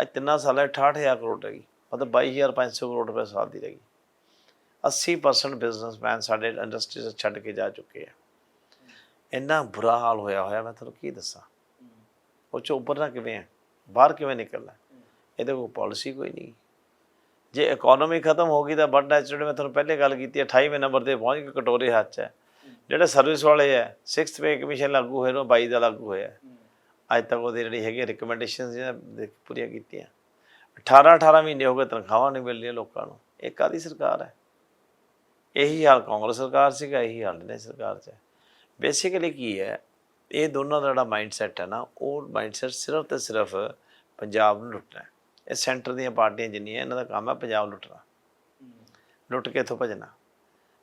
ਅੱਜ ਤਿੰਨਾਂ ਸਾਲਾਂ 'ਚ 68000 ਕਰੋੜ ਰਹਿ ਗਈ। ਮਤਲਬ 22500 ਕਰੋੜ ਰੁਪਏ ਸਾਲ ਦੀ ਰਹਿ ਗਈ। 80% ਬਿਜ਼ਨਸਮੈਨ ਸਾਡੇ ਇੰਡਸਟਰੀ ਤੋਂ ਛੱਡ ਕੇ ਜਾ ਚੁੱਕੇ ਆ। ਇੰਨਾ ਬੁਰਾ ਹਾਲ ਹੋਇਆ ਹੋਇਆ, ਮੈਂ ਤੁਹਾਨੂੰ ਕੀ ਦੱਸਾਂ? ਉਹ ਚੋਂ ਉੱਪਰਨਾ ਕਿਵੇਂ ਹੈ? ਬਾਹਰ ਕਿਵੇਂ ਨਿਕਲਣਾ ਇਹਦੇ ਕੋਲ ਪਾਲਿਸੀ ਕੋਈ ਨਹੀਂ। ਜੇ ਇਕਨੋਮੀ ਖਤਮ ਹੋ ਗਈ ਤਾਂ ਬੜਾ ਨੈਚੁਰਲ ਮੈਂ ਤੁਹਾਨੂੰ ਪਹਿਲੇ ਗੱਲ ਕੀਤੀ ਹੈ, 28ਵੇਂ ਨੰਬਰ ਤੇ ਪਹੁੰਚ ਕੇ ਕਟੋਰੇ ਹੱਥ 'ਚ ਹੈ। ਜਿਹੜੇ ਸਰਵਿਸ ਵਾਲੇ ਹੈ 6th ਪੇ ਕਮਿਸ਼ਨ ਲਾਗੂ ਹੋਏ ਨੂੰ 22 ਦਾ ਲਾਗੂ ਹੋਇਆ ਅੱਜ ਤੱਕ ਉਹਦੇ ਜਿਹੜੀ ਹੈਗੀ ਰਿਕਮੈਂਡੇਸ਼ਨਸ ਜਿਹਨਾਂ ਪੂਰੀਆਂ ਕੀਤੀਆਂ। 18 18 ਮਹੀਨੇ ਹੋ ਗਏ ਤਨਖਾਹਾਂ ਨਹੀਂ ਮਿਲ ਰਹੀਆਂ ਲੋਕਾਂ ਨੂੰ। ਇਹ ਕਾਦੀ ਸਰਕਾਰ ਹੈ? ਇਹੀ ਹਾਲ ਕਾਂਗਰਸ ਸਰਕਾਰ ਸੀਗਾ ਇਹੀ ਹਾਲ ਨੇ ਸਰਕਾਰ 'ਚ ਬੇਸਿਕਲੀ ਕੀ ਹੈ ਇਹ ਦੋਨਾਂ ਦਾ ਜਿਹੜਾ ਮਾਈਂਡਸੈਟ ਹੈ ਨਾ ਉਹ ਮਾਈਂਡਸੈਟ ਸਿਰਫ ਤੇ ਸਿਰਫ ਪੰਜਾਬ ਨੂੰ ਲੁੱਟਣਾ ਹੈ। ਇਹ ਸੈਂਟਰ ਦੀਆਂ ਪਾਰਟੀਆਂ ਜਿੰਨੀਆਂ ਇਹਨਾਂ ਦਾ ਕੰਮ ਹੈ ਪੰਜਾਬ ਲੁੱਟਣਾ। ਲੁੱਟ ਕੇ ਇੱਥੋਂ ਭਜਣਾ।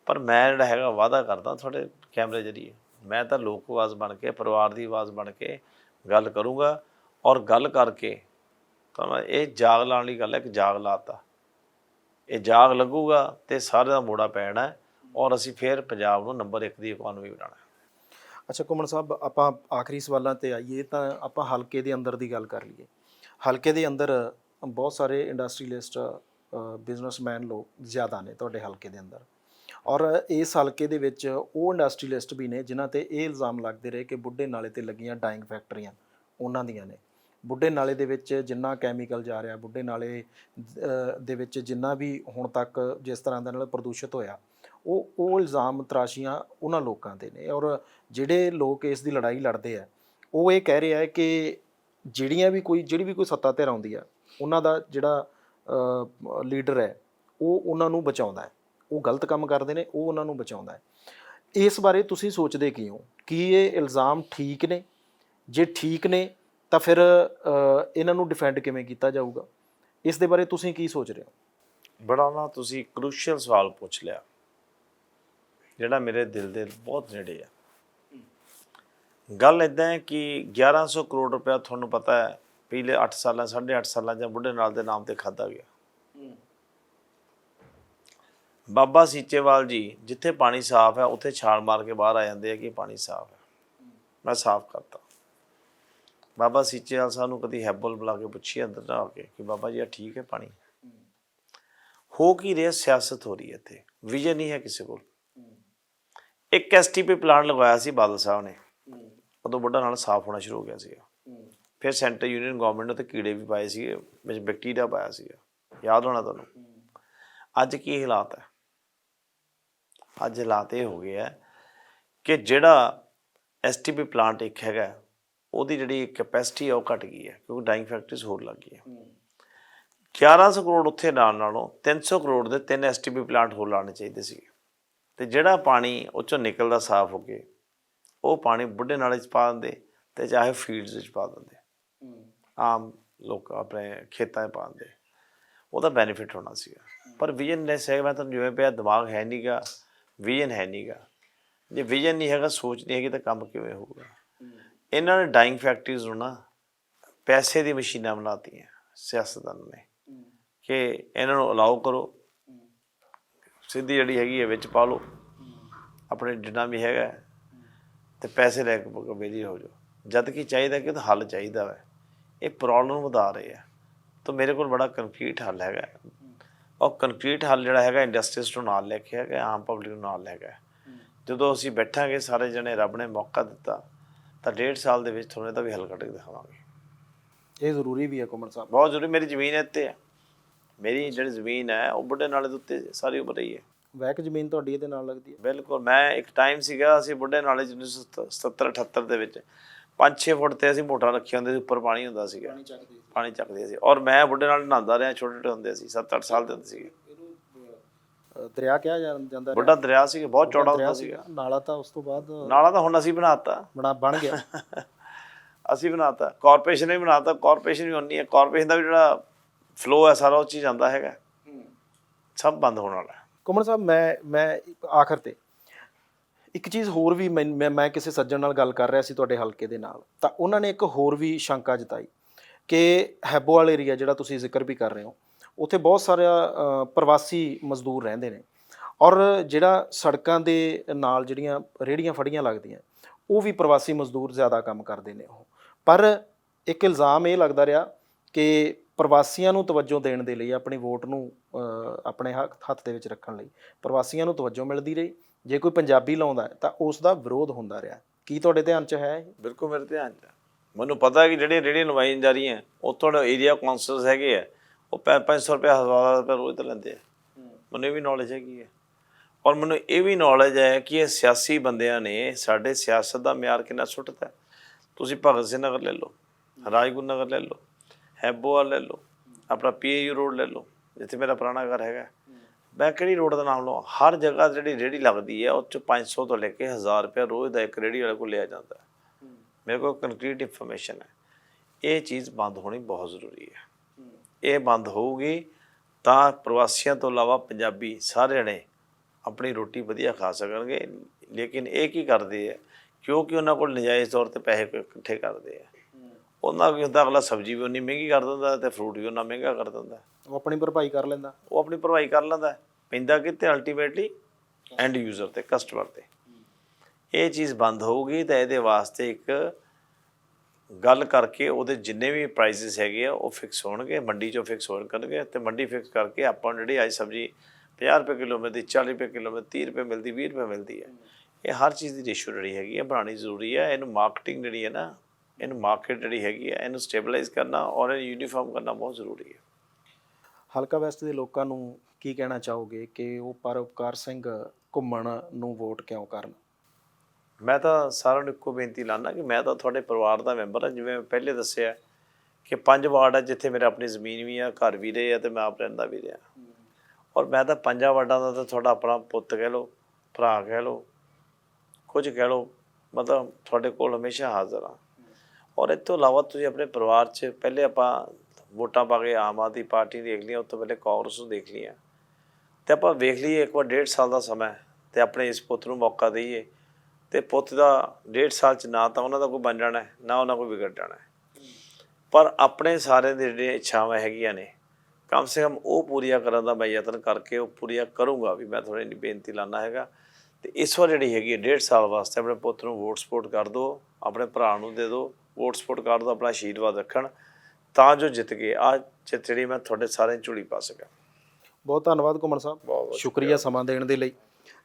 ਪਰ ਮੈਂ ਜਿਹੜਾ ਹੈਗਾ ਵਾਅਦਾ ਕਰਦਾ ਤੁਹਾਡੇ ਕੈਮਰੇ ਜਰੀਏ ਮੈਂ ਤਾਂ ਲੋਕ ਆਵਾਜ਼ ਬਣ ਕੇ ਪਰਿਵਾਰ ਦੀ ਆਵਾਜ਼ ਬਣ ਕੇ ਗੱਲ ਕਰੂੰਗਾ ਔਰ ਗੱਲ ਕਰਕੇ ਤਾਂ ਮੈਂ ਇਹ ਜਾਗ ਲਾਉਣ ਵਾਲੀ ਗੱਲ ਹੈ ਕਿ ਜਾਗ ਲਾਤਾ। ਇਹ ਜਾਗ ਲੱਗੂਗਾ ਤੇ ਸਾਰੇ ਦਾ ਮੋੜਾ ਪੈਣਾ ਔਰ ਅਸੀਂ ਫਿਰ ਪੰਜਾਬ ਨੂੰ ਨੰਬਰ 1 ਦੀ ਇਕਨੋਮੀ ਬਣਾਉਣਾ ਅੱਛਾ ਕੁਮਨ ਸਾਹਿਬ ਆਪਾਂ ਆਖਰੀ ਸਵਾਲਾਂ ਤੇ ਆਈਏ ਤਾਂ ਆਪਾਂ ਹਲਕੇ ਦੇ ਅੰਦਰ ਦੀ ਗੱਲ ਕਰ ਲਈਏ। ਹਲਕੇ ਦੇ ਅੰਦਰ ਬਹੁਤ ਸਾਰੇ ਇੰਡਸਟਰੀਲਿਸਟ ਬਿਜ਼ਨਸਮੈਨ ਲੋਕ ਜ਼ਿਆਦਾ ਨੇ ਤੁਹਾਡੇ ਹਲਕੇ ਦੇ ਅੰਦਰ। ਔਰ ਇਸ ਹਲਕੇ ਦੇ ਵਿੱਚ ਉਹ ਇੰਡਸਟਰੀਲਿਸਟ ਵੀ ਨੇ ਜਿਨ੍ਹਾਂ ਤੇ ਇਹ ਇਲਜ਼ਾਮ ਲੱਗਦੇ ਰਹੇ ਕਿ ਬੁੱਢੇ ਨਾਲੇ ਤੇ ਲੱਗੀਆਂ ਡਾਈਂਗ ਫੈਕਟਰੀਆਂ ਉਹਨਾਂ ਦੀਆਂ ਨੇ। ਬੁੱਢੇ ਨਾਲੇ ਦੇ ਵਿੱਚ ਜਿੰਨਾ ਕੈਮੀਕਲ ਜਾ ਰਿਹਾ, ਬੁੱਢੇ ਨਾਲੇ ਦੇ ਵਿੱਚ ਜਿੰਨਾ ਵੀ ਹੁਣ ਤੱਕ ਜਿਸ ਤਰ੍ਹਾਂ ਦਾ ਨਾਲ ਪ੍ਰਦੂਸ਼ਿਤ ਹੋਇਆ, ਉਹ ਉਹ ਇਲਜ਼ਾਮ ਤਰਾਸ਼ੀਆਂ ਉਹਨਾਂ ਲੋਕਾਂ 'ਤੇ ਨੇ। ਔਰ ਜਿਹੜੇ ਲੋਕ ਇਸ ਦੀ ਲੜਾਈ ਲੜਦੇ ਆ, ਉਹ ਇਹ ਕਹਿ ਰਿਹਾ ਹੈ ਕਿ ਜਿਹੜੀਆਂ ਵੀ ਕੋਈ, ਜਿਹੜੀ ਵੀ ਕੋਈ ਸੱਤਾ ਧਿਰ ਆਉਂਦੀ ਆ ਉਹਨਾਂ ਦਾ ਜਿਹੜਾ ਲੀਡਰ ਹੈ, ਉਹ ਉਹਨਾਂ ਨੂੰ ਬਚਾਉਂਦਾ ਹੈ। ਉਹ ਗਲਤ ਕੰਮ ਕਰਦੇ ਨੇ, ਉਹ ਉਹਨਾਂ ਨੂੰ ਬਚਾਉਂਦਾ ਹੈ। ਇਸ ਬਾਰੇ ਤੁਸੀਂ ਸੋਚਦੇ ਕੀ ਹੋ? ਕੀ ਇਹ ਇਲਜ਼ਾਮ ਠੀਕ ਨੇ? ਜੇ ਠੀਕ ਨੇ, ਤਾਂ ਫਿਰ ਇਹਨਾਂ ਨੂੰ ਡਿਫੈਂਡ ਕਿਵੇਂ ਕੀਤਾ ਜਾਊਗਾ? ਇਸ ਦੇ ਬਾਰੇ ਤੁਸੀਂ ਕੀ ਸੋਚ ਰਹੇ ਹੋ? ਬੜਾ ਨਾ ਤੁਸੀਂ ਕ੍ਰੂਸ਼ੀਅਲ ਸਵਾਲ ਪੁੱਛ ਲਿਆ। ਜਿਹੜਾ ਮੇਰੇ ਦਿਲ ਦੇ ਬਹੁਤ ਨੇੜੇ ਆ ਗੱਲ ਇਦਾਂ ਹੈ ਕਿ 1100 ਕਰੋੜ ਰੁਪਇਆ ਤੁਹਾਨੂੰ ਪਤਾ ਹੈ ਪਿਛਲੇ 8 ਸਾਲਾਂ 8.5 ਸਾਲਾਂ ਜਾਂ ਬੁੱਢੇ ਨਾਲ ਦੇ ਨਾਮ ਤੇ ਖਾਦਾ ਗਿਆ। ਬਾਬਾ ਸੀਚੇਵਾਲ ਜੀ ਜਿੱਥੇ ਪਾਣੀ ਸਾਫ਼ ਹੈ ਉੱਥੇ ਛਾਲ ਮਾਰ ਕੇ ਬਾਹਰ ਆ ਜਾਂਦੇ ਆ ਕਿ ਪਾਣੀ ਸਾਫ਼ ਹੈ। ਮੈਂ ਸਾਫ਼ ਕਰਤਾ। ਬਾਬਾ ਸੀਚੇਵਾਲ ਸਾਹਿਬ ਨੂੰ ਕਦੀ ਹੈਬਲ ਬੁਲਾ ਕੇ ਪੁੱਛੀ ਅੰਦਰ ਨਾ ਆ ਕੇ ਕਿ ਬਾਬਾ ਜੀ ਇਹ ਠੀਕ ਹੈ ਪਾਣੀ? ਹੋ। ਕੀ ਰਿਹਾ ਸਿਆਸਤ ਹੋ ਰਹੀ ਹੈ ਇੱਥੇ? ਵਿਜ਼ਨ ਨਹੀਂ ਹੈ ਕਿਸੇ ਕੋਲ। ਇੱਕ ਐਸਟੀਪੀ ਪਲਾਂਟ ਲਗਵਾਇਆ ਸੀ ਬਾਦਲ ਸਾਹਿਬ ਨੇ। ਉਦੋਂ ਬੁੱਢਾ ਨਾਲ ਸਾਫ਼ ਹੋਣਾ ਸ਼ੁਰੂ ਹੋ ਗਿਆ ਸੀਗਾ। ਫਿਰ ਸੈਂਟਰ ਯੂਨੀਅਨ ਗਵਰਨਮੈਂਟ ਨੇ ਤੇ ਕੀੜੇ ਵੀ ਪਾਏ ਸੀਗੇ ਵਿੱਚ ਬੈਕਟੀਰੀਆ ਪਾਇਆ ਸੀਗਾ। ਯਾਦ ਹੋਣਾ ਤੁਹਾਨੂੰ? ਅੱਜ ਕੀ ਹਾਲਾਤ ਹੈ? ਅੱਜ ਹਾਲਾਤ ਇਹ ਹੋ ਗਏ ਆ ਕਿ ਜਿਹੜਾ ਐਸਟੀਪੀ ਪਲਾਂਟ ਇੱਕ ਹੈਗਾ ਉਹਦੀ ਜਿਹੜੀ ਕੈਪੈਸਿਟੀ ਹੈ ਉਹ ਘਟ ਗਈ ਹੈ ਕਿਉਂਕਿ ਡਾਈਂਗ ਫੈਕਟਰੀਜ਼ ਹੋਰ ਲੱਗ ਗਈਆਂ। 1100 ਕਰੋੜ ਉੱਥੇ ਲਾਉਣ ਨਾਲੋਂ 300 ਕਰੋੜ ਦੇ ਤਿੰਨ ਐਸਟੀਪੀ ਪਲਾਂਟ ਹੋਰ ਲਾਉਣੇ ਚਾਹੀਦੇ ਸੀ। ਤੇ ਜਿਹੜਾ ਪਾਣੀ ਉਹ ਚੋਂ ਨਿਕਲਦਾ ਸਾਫ਼ ਹੋ ਕੇ ਉਹ ਪਾਣੀ ਬੁੱਢੇ ਨਾਲੇ ਚ ਪਾ ਦਿੰਦੇ ਤੇ ਚਾਹੇ ਫੀਲਡਸ ਵਿੱਚ ਪਾ ਦਿੰਦੇ। ਆਮ ਲੋਕ ਆਪਣੇ ਖੇਤਾਂ 'ਚ ਪਾਉਂਦੇ। ਉਹਦਾ ਬੈਨੀਫਿਟ ਹੋਣਾ ਸੀਗਾ। ਪਰ ਵਿਜ਼ਨ ਲੈਸ ਹੈ ਮੈਂ ਤੁਹਾਨੂੰ ਜਿਵੇਂ ਪਿਆ ਦਿਮਾਗ ਹੈ ਨਹੀਂਗਾ ਵਿਜ਼ਨ ਹੈ ਨਹੀਂਗਾ ਜੇ ਵਿਜ਼ਨ ਨਹੀਂ ਹੈਗਾ ਸੋਚ ਨਹੀਂ ਹੈਗੀ ਤਾਂ ਕੰਮ ਕਿਵੇਂ ਹੋਊਗਾ? ਇਹਨਾਂ ਨੇ ਡਾਈਂਗ ਫੈਕਟਰੀਜ਼ ਨੂੰ ਨਾ ਪੈਸੇ ਦੀ ਮਸ਼ੀਨਾਂ ਬਣਾਤੀਆਂ ਸਿਆਸਤਦਾਨ ਨੇ। ਕਿ ਇਹਨਾਂ ਨੂੰ ਅਲਾਉ ਕਰੋ। ਸਿੱਧੀ ਜਿਹੜੀ ਹੈਗੀ ਹੈ ਵਿੱਚ ਪਾ ਲਓ। ਆਪਣੇ ਜਿੰਨਾ ਵੀ ਹੈਗਾ ਹੈ, ਤੇ ਪੈਸੇ ਲੈ ਕੇ ਵੇਲੀ ਹੋ ਜਾਓ। ਜਦ ਕਿ ਚਾਹੀਦਾ ਕਿ ਉਹਦਾ ਹੱਲ ਚਾਹੀਦਾ ਹੈ ਇਹ ਪ੍ਰੋਬਲਮ ਵਧਾ ਰਹੇ ਆ। ਤਾਂ ਮੇਰੇ ਕੋਲ ਬੜਾ ਕੰਕਰੀਟ ਹੱਲ ਹੈਗਾ। ਉਹ ਕੰਕਰੀਟ ਹੱਲ ਜਿਹੜਾ ਹੈਗਾ ਇੰਡਸਟਰੀਜ਼ ਨੂੰ ਨਾਲ ਲੈ ਕੇ ਹੈਗਾ ਆਮ ਪਬਲਿਕ ਨੂੰ ਨਾਲ ਲੈ ਕੇ ਜਦੋਂ ਅਸੀਂ ਬੈਠਾਂਗੇ ਸਾਰੇ ਜਣੇ ਰੱਬ ਨੇ ਮੌਕਾ ਦਿੱਤਾ ਤਾਂ ਡੇਢ ਸਾਲ ਦੇ ਵਿੱਚ ਤੁਹਾਨੂੰ ਇਹਦਾ ਵੀ ਹੱਲ ਕੱਢ ਕੇ ਦਿਖਾਵਾਂਗੇ। ਇਹ ਜ਼ਰੂਰੀ ਵੀ ਹੈ ਕੁਮਨ ਸਾਹਿਬ। ਬਹੁਤ ਜ਼ਰੂਰੀ। ਮੇਰੀ ਜ਼ਮੀਨ ਇੱਥੇ ਹੈ ਮੇਰੀ ਜਿਹੜੀ ਜ਼ਮੀਨ ਹੈ ਉਹ ਬੁੱਢੇ ਨਾਲੇ ਦੇ ਉੱਤੇ ਸਾਰੀ ਉਮਰ ਰਹੀ ਹੈ। ਵੈਕ ਜ਼ਮੀਨ ਤੁਹਾਡੀ ਇਹਦੇ ਨਾਲ ਲੱਗਦੀ ਹੈ? ਬਿਲਕੁਲ। ਮੈਂ ਇੱਕ ਟਾਈਮ ਸੀਗਾ ਅਸੀਂ ਬੁੱਢੇ ਨਾਲੇ 'ਚ 1970 78 ਦੇ ਵਿੱਚ 5-6 ਫੁੱਟ ਤੇ ਅਸੀਂ ਮੋਟਰਾਂ ਰੱਖੀਆਂ ਹੁੰਦੇ ਸੀ ਉੱਪਰ ਪਾਣੀ ਹੁੰਦਾ ਸੀਗਾ। ਚੱਕਦੀ ਪਾਣੀ ਚੱਕਦੇ ਸੀ। ਔਰ ਮੈਂ ਬੁੱਢੇ ਨਾਲ ਨਹਾਉਂਦਾ ਰਿਹਾ ਛੋਟੇ ਛੋਟੇ ਹੁੰਦੇ ਸੀ 7-8 ਸਾਲ ਦੇ ਹੁੰਦੇ ਸੀਗੇ। ਦਰਿਆ ਕਿਹਾ ਜਾਂਦਾ। ਬੁੱਢਾ ਦਰਿਆ ਸੀਗਾ ਬਹੁਤ ਚੌੜਾ ਹੁੰਦਾ ਸੀਗਾ। ਨਾਲਾ ਤਾਂ ਉਸ ਤੋਂ ਬਾਅਦ ਨਾਲਾ ਤਾਂ ਹੁਣ ਅਸੀਂ ਬਣਾਤਾ ਬਣਾ ਬਣ ਗਿਆ। ਅਸੀਂ ਬਣਾਤਾ ਕਾਰਪੋਰੇਸ਼ਨ ਨੇ ਬਣਾਤਾ ਕਾਰਪੋਰੇਸ਼ਨ ਵੀ ਉਨੀ ਹੈ। ਕਾਰਪੋਰੇਸ਼ਨ ਦਾ ਵੀ ਜਿਹੜਾ ਫਲੋ ਹੈ ਸਾਰਾ ਉਹ ਚੀਜ਼ ਜਾਂਦਾ ਹੈਗਾ। ਸਭ ਬੰਦ ਹੋਣ ਵਾਲਾ ਕੁਮਨ ਸਾਹਿਬ ਮੈਂ ਮੈਂ ਆਖਰ ਤੇ ਇੱਕ ਚੀਜ਼ ਹੋਰ ਵੀ ਮੈਂ ਮੈਂ- ਮੈਂ ਕਿਸੇ ਸੱਜਣ ਨਾਲ ਗੱਲ ਕਰ ਰਿਹਾ ਸੀ ਤੁਹਾਡੇ ਹਲਕੇ ਦੇ ਨਾਲ ਤਾਂ ਉਹਨਾਂ ਨੇ ਇੱਕ ਹੋਰ ਵੀ ਸ਼ੰਕਾ ਜਤਾਈ ਕਿ ਹੈਬੋਵਾਲ ਏਰੀਆ ਜਿਹੜਾ ਤੁਸੀਂ ਜ਼ਿਕਰ ਵੀ ਕਰ ਰਹੇ ਹੋ ਉੱਥੇ ਬਹੁਤ ਸਾਰੇ ਅ, ਪ੍ਰਵਾਸੀ ਮਜ਼ਦੂਰ ਰਹਿੰਦੇ ਨੇ ਔਰ ਜਿਹੜਾ ਸੜਕਾਂ ਦੇ ਨਾਲ ਜਿਹੜੀਆਂ ਰੇੜੀਆਂ ਫੜੀਆਂ ਲੱਗਦੀਆਂ ਉਹ ਵੀ ਪ੍ਰਵਾਸੀ ਮਜ਼ਦੂਰ ਜ਼ਿਆਦਾ ਕੰਮ ਕਰਦੇ ਨੇ ਉਹ। ਪਰ ਇੱਕ ਇਲਜ਼ਾਮ ਇਹ ਲੱਗਦਾ ਰਿਹਾ ਕਿ ਪ੍ਰਵਾਸੀਆਂ ਨੂੰ ਤਵੱਜੋ ਦੇਣ ਦੇ ਲਈ ਆਪਣੀ ਵੋਟ ਨੂੰ ਅ, ਆਪਣੇ ਹੱਥ ਹੱਥ ਦੇ ਵਿੱਚ ਰੱਖਣ ਲਈ ਪ੍ਰਵਾਸੀਆਂ ਨੂੰ ਤਵੱਜੋ ਮਿਲਦੀ ਰਹੀ ਜੇ ਕੋਈ ਪੰਜਾਬੀ ਲਾਉਂਦਾ ਤਾਂ ਉਸ ਦਾ ਵਿਰੋਧ ਹੁੰਦਾ ਰਿਹਾ ਕੀ ਤੁਹਾਡੇ ਧਿਆਨ 'ਚ ਹੈ ਇਹ? ਬਿਲਕੁਲ ਮੇਰੇ ਧਿਆਨ 'ਚ ਆ। ਮੈਨੂੰ ਪਤਾ ਹੈ ਕਿ ਜਿਹੜੀਆਂ ਰੇੜੀਆਂ ਲਵਾਈਆਂ ਜਾ ਰਹੀਆਂ, ਉੱਥੋਂ ਦੇ ਏਰੀਆ ਕਾਉਂਸਲਸ ਹੈਗੇ ਆ, ਉਹ 500 ਰੁਪਏ, ਹਜ਼ਾਰ ਰੁਪਏ ਰੋਜ਼ ਤੇ ਲੈਂਦੇ ਆ ਮੈਨੂੰ ਇਹ ਵੀ ਨੌਲੇਜ ਹੈਗੀ ਹੈ ਔਰ ਮੈਨੂੰ ਇਹ ਵੀ ਨੌਲੇਜ ਹੈ ਕਿ ਇਹ ਸਿਆਸੀ ਬੰਦਿਆਂ ਨੇ, ਸਾਡੇ ਸਿਆਸਤ ਦਾ ਮਿਆਰ ਕਿੰਨਾ ਸੁੱਟਤਾ ਹੈ। ਤੁਸੀਂ ਭਗਤ ਸਿੰਘ ਨਗਰ ਲੈ ਲਓ, ਰਾਜਗੁਰੂ ਨਗਰ ਲੈ ਲਓ, ਹੈਬੋਵਾਲ ਲੈ ਲਓ, ਆਪਣਾ ਪੀਏਯੂ ਰੋਡ ਲੈ ਲਓ, ਜਿੱਥੇ ਮੇਰਾ ਪੁਰਾਣਾ ਘਰ ਹੈਗਾ ਮੈਂ ਕਿਹੜੀ ਰੋਡ ਦਾ ਨਾਮ ਲਵਾਂ? ਹਰ ਜਗ੍ਹਾ ਜਿਹੜੀ ਰੇੜੀ ਲੱਗਦੀ ਹੈ, ਉਹ ਚ 500 ਤੋਂ ਲੈ ਕੇ 1000 ਰੁਪਏ ਰੋਜ਼ ਦਾ ਇੱਕ ਰੇੜੀ ਵਾਲੇ ਕੋਲ ਲਿਆ ਜਾਂਦਾ ਹੈ। ਮੇਰੇ ਕੋਲ ਕੰਕਰੀਟ ਇਨਫੋਰਮੇਸ਼ਨ ਹੈ। ਇਹ ਚੀਜ਼ ਬੰਦ ਹੋਣੀ ਬਹੁਤ ਜ਼ਰੂਰੀ ਹੈ। ਇਹ ਬੰਦ ਹੋਊਗੀ ਤਾਂ ਪ੍ਰਵਾਸੀਆਂ ਤੋਂ ਇਲਾਵਾ ਪੰਜਾਬੀ ਸਾਰੇ ਨੇ ਆਪਣੀ ਰੋਟੀ ਵਧੀਆ ਖਾ ਸਕਣਗੇ। ਲੇਕਿਨ ਇਹ ਕੀ ਕਰਦੇ ਆ ਕਿਉਂਕਿ ਉਹਨਾਂ ਕੋਲ ਨਜਾਇਜ਼ ਤੌਰ ਤੇ ਪੈਸੇ ਇਕੱਠੇ ਕਰਦੇ ਆ ਉਹਨਾਂ ਕੀ ਹੁੰਦਾ ਅਗਲਾ ਸਬਜ਼ੀ ਵੀ ਉਨੀ ਮਹਿੰਗੀ ਕਰ ਦਿੰਦਾ ਤੇ ਫਰੂਟ ਵੀ ਉਹਨਾਂ ਮਹਿੰਗਾ ਕਰ ਦਿੰਦਾ। ਉਹ ਆਪਣੀ ਭਰਪਾਈ ਕਰ ਲੈਂਦਾ। ਉਹ ਆਪਣੀ ਭਰਵਾਈ ਕਰ ਲੈਂਦਾ। ਪੈਂਦਾ ਕਿਤੇ ਅਲਟੀਮੇਟਲੀ ਐਂਡ ਯੂਜ਼ਰ ਤੇ ਕਸਟਮਰ ਤੇ। ਇਹ ਚੀਜ਼ ਬੰਦ ਹੋਊਗੀ ਤਾਂ ਇਹਦੇ ਵਾਸਤੇ ਇੱਕ ਗੱਲ ਕਰਕੇ ਉਹਦੇ ਜਿੰਨੇ ਵੀ ਪ੍ਰਾਈਸਿਸ ਹੈਗੇ ਆ ਉਹ ਫਿਕਸ ਹੋਣਗੇ ਮੰਡੀ ਚੋਂ ਫਿਕਸ ਹੋਣ ਕਰਨਗੇ ਤੇ ਮੰਡੀ ਫਿਕਸ ਕਰਕੇ ਆਪਾਂ ਜਿਹੜੀ ਅੱਜ ਸਬਜ਼ੀ 50 ਰੁਪਏ ਕਿਲੋ ਮਿਲਦੀ 40 ਰੁਪਏ ਕਿਲੋ ਮਿਲਦੀ 30 ਰੁਪਏ ਮਿਲਦੀ 20 ਰੁਪਏ ਮਿਲਦੀ ਹੈ। ਇਹ ਹਰ ਚੀਜ਼ ਦੀ ਰੇਸ਼ੋ ਜਿਹੜੀ ਹੈਗੀ ਹੈ ਬਣਾਉਣੀ ਜ਼ਰੂਰੀ ਹੈ। ਇਹਨੂੰ ਮਾਰਕੀਟਿੰਗ ਜਿਹੜੀ ਹੈ ਨਾ ਇਹਨੂੰ ਮਾਰਕੀਟ ਜਿਹੜੀ ਹੈਗੀ ਹੈ ਇਹਨੂੰ ਸਟੇਬਲਾਈਜ਼ ਕਰਨਾ ਔਰ ਇਹਨੂੰ ਯੂਨੀਫਾਰਮ ਕਰਨਾ ਬਹੁਤ ਜ਼ਰੂਰੀ ਹੈ। ਹਲਕਾ ਵੈਸਟ ਦੇ ਲੋਕਾਂ ਨੂੰ ਕੀ ਕਹਿਣਾ ਚਾਹੋਗੇ ਕਿ ਉਹ ਪਰਉਪਕਾਰ ਸਿੰਘ ਘੁੰਮਣ ਨੂੰ ਵੋਟ ਕਿਉਂ ਕਰਨ? ਮੈਂ ਤਾਂ ਸਾਰਿਆਂ ਨੂੰ ਇੱਕੋ ਬੇਨਤੀ ਲਾਣਾ ਕਿ ਮੈਂ ਤਾਂ ਤੁਹਾਡੇ ਪਰਿਵਾਰ ਦਾ ਮੈਂਬਰ ਹਾਂ। ਜਿਵੇਂ ਮੈਂ ਪਹਿਲੇ ਦੱਸਿਆ ਕਿ ਪੰਜ ਵਾਰਡ ਹੈ ਜਿੱਥੇ ਮੇਰੇ ਆਪਣੀ ਜ਼ਮੀਨ ਵੀ ਆ ਘਰ ਵੀ ਰਹੇ ਆ ਤੇ ਮੈਂ ਆਪ ਰਹਿੰਦਾ ਵੀ ਰਿਹਾ। ਔਰ ਮੈਂ ਤਾਂ ਪੰਜਾਂ ਵਾਰਡਾਂ ਦਾ ਤਾਂ ਤੁਹਾਡਾ ਆਪਣਾ ਪੁੱਤ ਕਹਿ ਲਓ ਭਰਾ ਕਹਿ ਲਓ ਕੁਝ ਕਹਿ ਲਓ ਮਤਲਬ ਤੁਹਾਡੇ ਕੋਲ ਹਮੇਸ਼ਾ ਹਾਜ਼ਰ ਹਾਂ। ਔਰ ਇਸ ਤੋਂ ਇਲਾਵਾ ਤੁਸੀਂ ਆਪਣੇ ਪਰਿਵਾਰ 'ਚ ਪਹਿਲੇ ਆਪਾਂ ਵੋਟਾਂ ਪਾ ਕੇ ਆਮ ਆਦਮੀ ਪਾਰਟੀ ਦੇਖ ਲਈਆਂ, ਉਸ ਤੋਂ ਪਹਿਲੇ ਕਾਂਗਰਸ ਨੂੰ ਦੇਖ ਲਈਆਂ। ਤੇ ਆਪਾਂ ਵੇਖ ਲਈਏ ਇੱਕ ਵਾਰ ਡੇਢ ਸਾਲ ਦਾ ਸਮਾਂ ਹੈ ਤੇ ਆਪਣੇ ਇਸ ਪੁੱਤ ਨੂੰ ਮੌਕਾ ਦਈਏ। ਤੇ ਪੁੱਤ ਦਾ ਡੇਢ ਸਾਲ ਚ ਨਾ ਤਾਂ ਉਹਨਾਂ ਦਾ ਕੋਈ ਬਣ ਜਾਣਾ ਹੈ, ਨਾ ਉਹਨਾਂ ਕੋਈ ਵਿਗੜ ਜਾਣਾ ਹੈ। ਪਰ ਆਪਣੇ ਸਾਰੇ ਦੇ ਜਿਹੜੇ ਇੱਛਾਵਾਂ ਹੈਗੀਆਂ ਨੇ, ਕਮ ਸੇ ਕਮ ਉਹ ਪੂਰੀਆਂ ਕਰਨ ਦਾ ਮੈਂ ਯਤਨ ਕਰਕੇ ਉਹ ਪੂਰੀਆਂ ਕਰੂੰਗਾ ਵੀ ਮੈਂ ਥੋੜੀ ਬੇਨਤੀ ਲਾਣਾ ਹੈਗਾ। ਤੇ ਇਸ ਵਾਰ ਜਿਹੜੀ ਹੈਗੀ ਹੈ ਡੇਢ ਸਾਲ ਵਾਸਤੇ ਆਪਣੇ ਪੁੱਤ ਨੂੰ ਵੋਟ ਸਪੋਰਟ ਕਰ ਦਿਓ ਆਪਣੇ ਭਰਾ ਨੂੰ ਦੇ ਦਿਓ ਵੋਟ ਸਪੋਰਟ ਕਰ ਦਿਓ ਆਪਣਾ ਆਸ਼ੀਰਵਾਦ ਰੱਖਣ ਤਾਂ ਜੋ ਜਿੱਤ ਗਏ ਆ ਜਿੱਤ ਜਿਹੜੀ ਮੈਂ ਤੁਹਾਡੇ ਸਾਰਿਆਂ ਝੋਲੀ ਪਾ ਸਕਾਂ। ਬਹੁਤ ਧੰਨਵਾਦ ਘੁੰਮਣ ਸਾਹਿਬ। ਬਹੁਤ ਬਹੁਤ ਸ਼ੁਕਰੀਆ ਸਮਾਂ ਦੇਣ ਦੇ ਲਈ।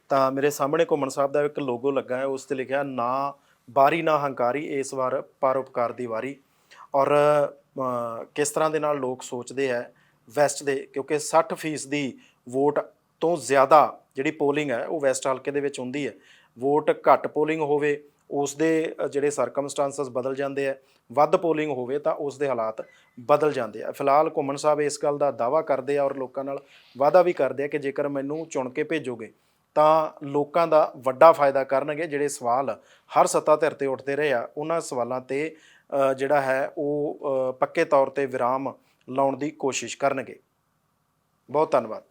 ਤਾਂ ਮੇਰੇ ਸਾਹਮਣੇ ਘੁੰਮਣ ਸਾਹਿਬ ਦਾ ਇੱਕ ਲੋਗੋ ਲੱਗਾ ਹੈ ਉਸ ਤੇ ਲਿਖਿਆ ਨਾ ਬਾਰੀ ਨਾ ਹੰਕਾਰੀ ਇਸ ਵਾਰ ਪਰਉਪਕਾਰ ਦੀ ਵਾਰੀ। ਔਰ ਕਿਸ ਤਰ੍ਹਾਂ ਦੇ ਨਾਲ ਲੋਕ ਸੋਚਦੇ ਹੈ ਵੈਸਟ ਦੇ ਕਿਉਂਕਿ 60% ਦੀ ਵੋਟ ਤੋਂ ਜ਼ਿਆਦਾ ਜਿਹੜੀ ਪੋਲਿੰਗ ਹੈ, ਉਹ ਵੈਸਟ ਹਲਕੇ ਦੇ ਵਿੱਚ ਹੁੰਦੀ ਹੈ। ਵੋਟ ਘੱਟ ਪੋਲਿੰਗ ਹੋਵੇ ਉਸ ਦੇ ਜਿਹੜੇ ਸਰਕਮਸਟੈਂਸਸ ਬਦਲ ਜਾਂਦੇ ਆ ਵੱਧ ਪੋਲਿੰਗ ਹੋਵੇ ਤਾਂ ਉਸ ਦੇ ਹਾਲਾਤ ਬਦਲ ਜਾਂਦੇ ਆ ਫਿਲਹਾਲ ਘੁੰਮਣ ਸਾਹਿਬ ਇਸ ਗੱਲ ਦਾ ਦਾਵਾ ਕਰਦੇ ਆ ਔਰ ਲੋਕਾਂ ਨਾਲ ਵਾਅਦਾ ਵੀ ਕਰਦੇ ਆ ਕਿ ਜੇਕਰ ਮੈਨੂੰ ਚੁਣ ਕੇ ਭੇਜੋਗੇ ਤਾਂ ਲੋਕਾਂ ਦਾ ਵੱਡਾ ਫਾਇਦਾ ਕਰਨਗੇ। ਜਿਹੜੇ ਸਵਾਲ ਹਰ ਸੱਤਾ ਧਿਰ ਤੇ ਉੱਠਦੇ ਰਹੇ ਆ, ਉਹਨਾਂ ਸਵਾਲਾਂ ਤੇ ਜਿਹੜਾ ਹੈ, ਉਹ ਪੱਕੇ ਤੌਰ ਤੇ ਵਿਰਾਮ ਲਾਉਣ ਦੀ ਕੋਸ਼ਿਸ਼ ਕਰਨਗੇ। ਬਹੁਤ ਧੰਨਵਾਦ।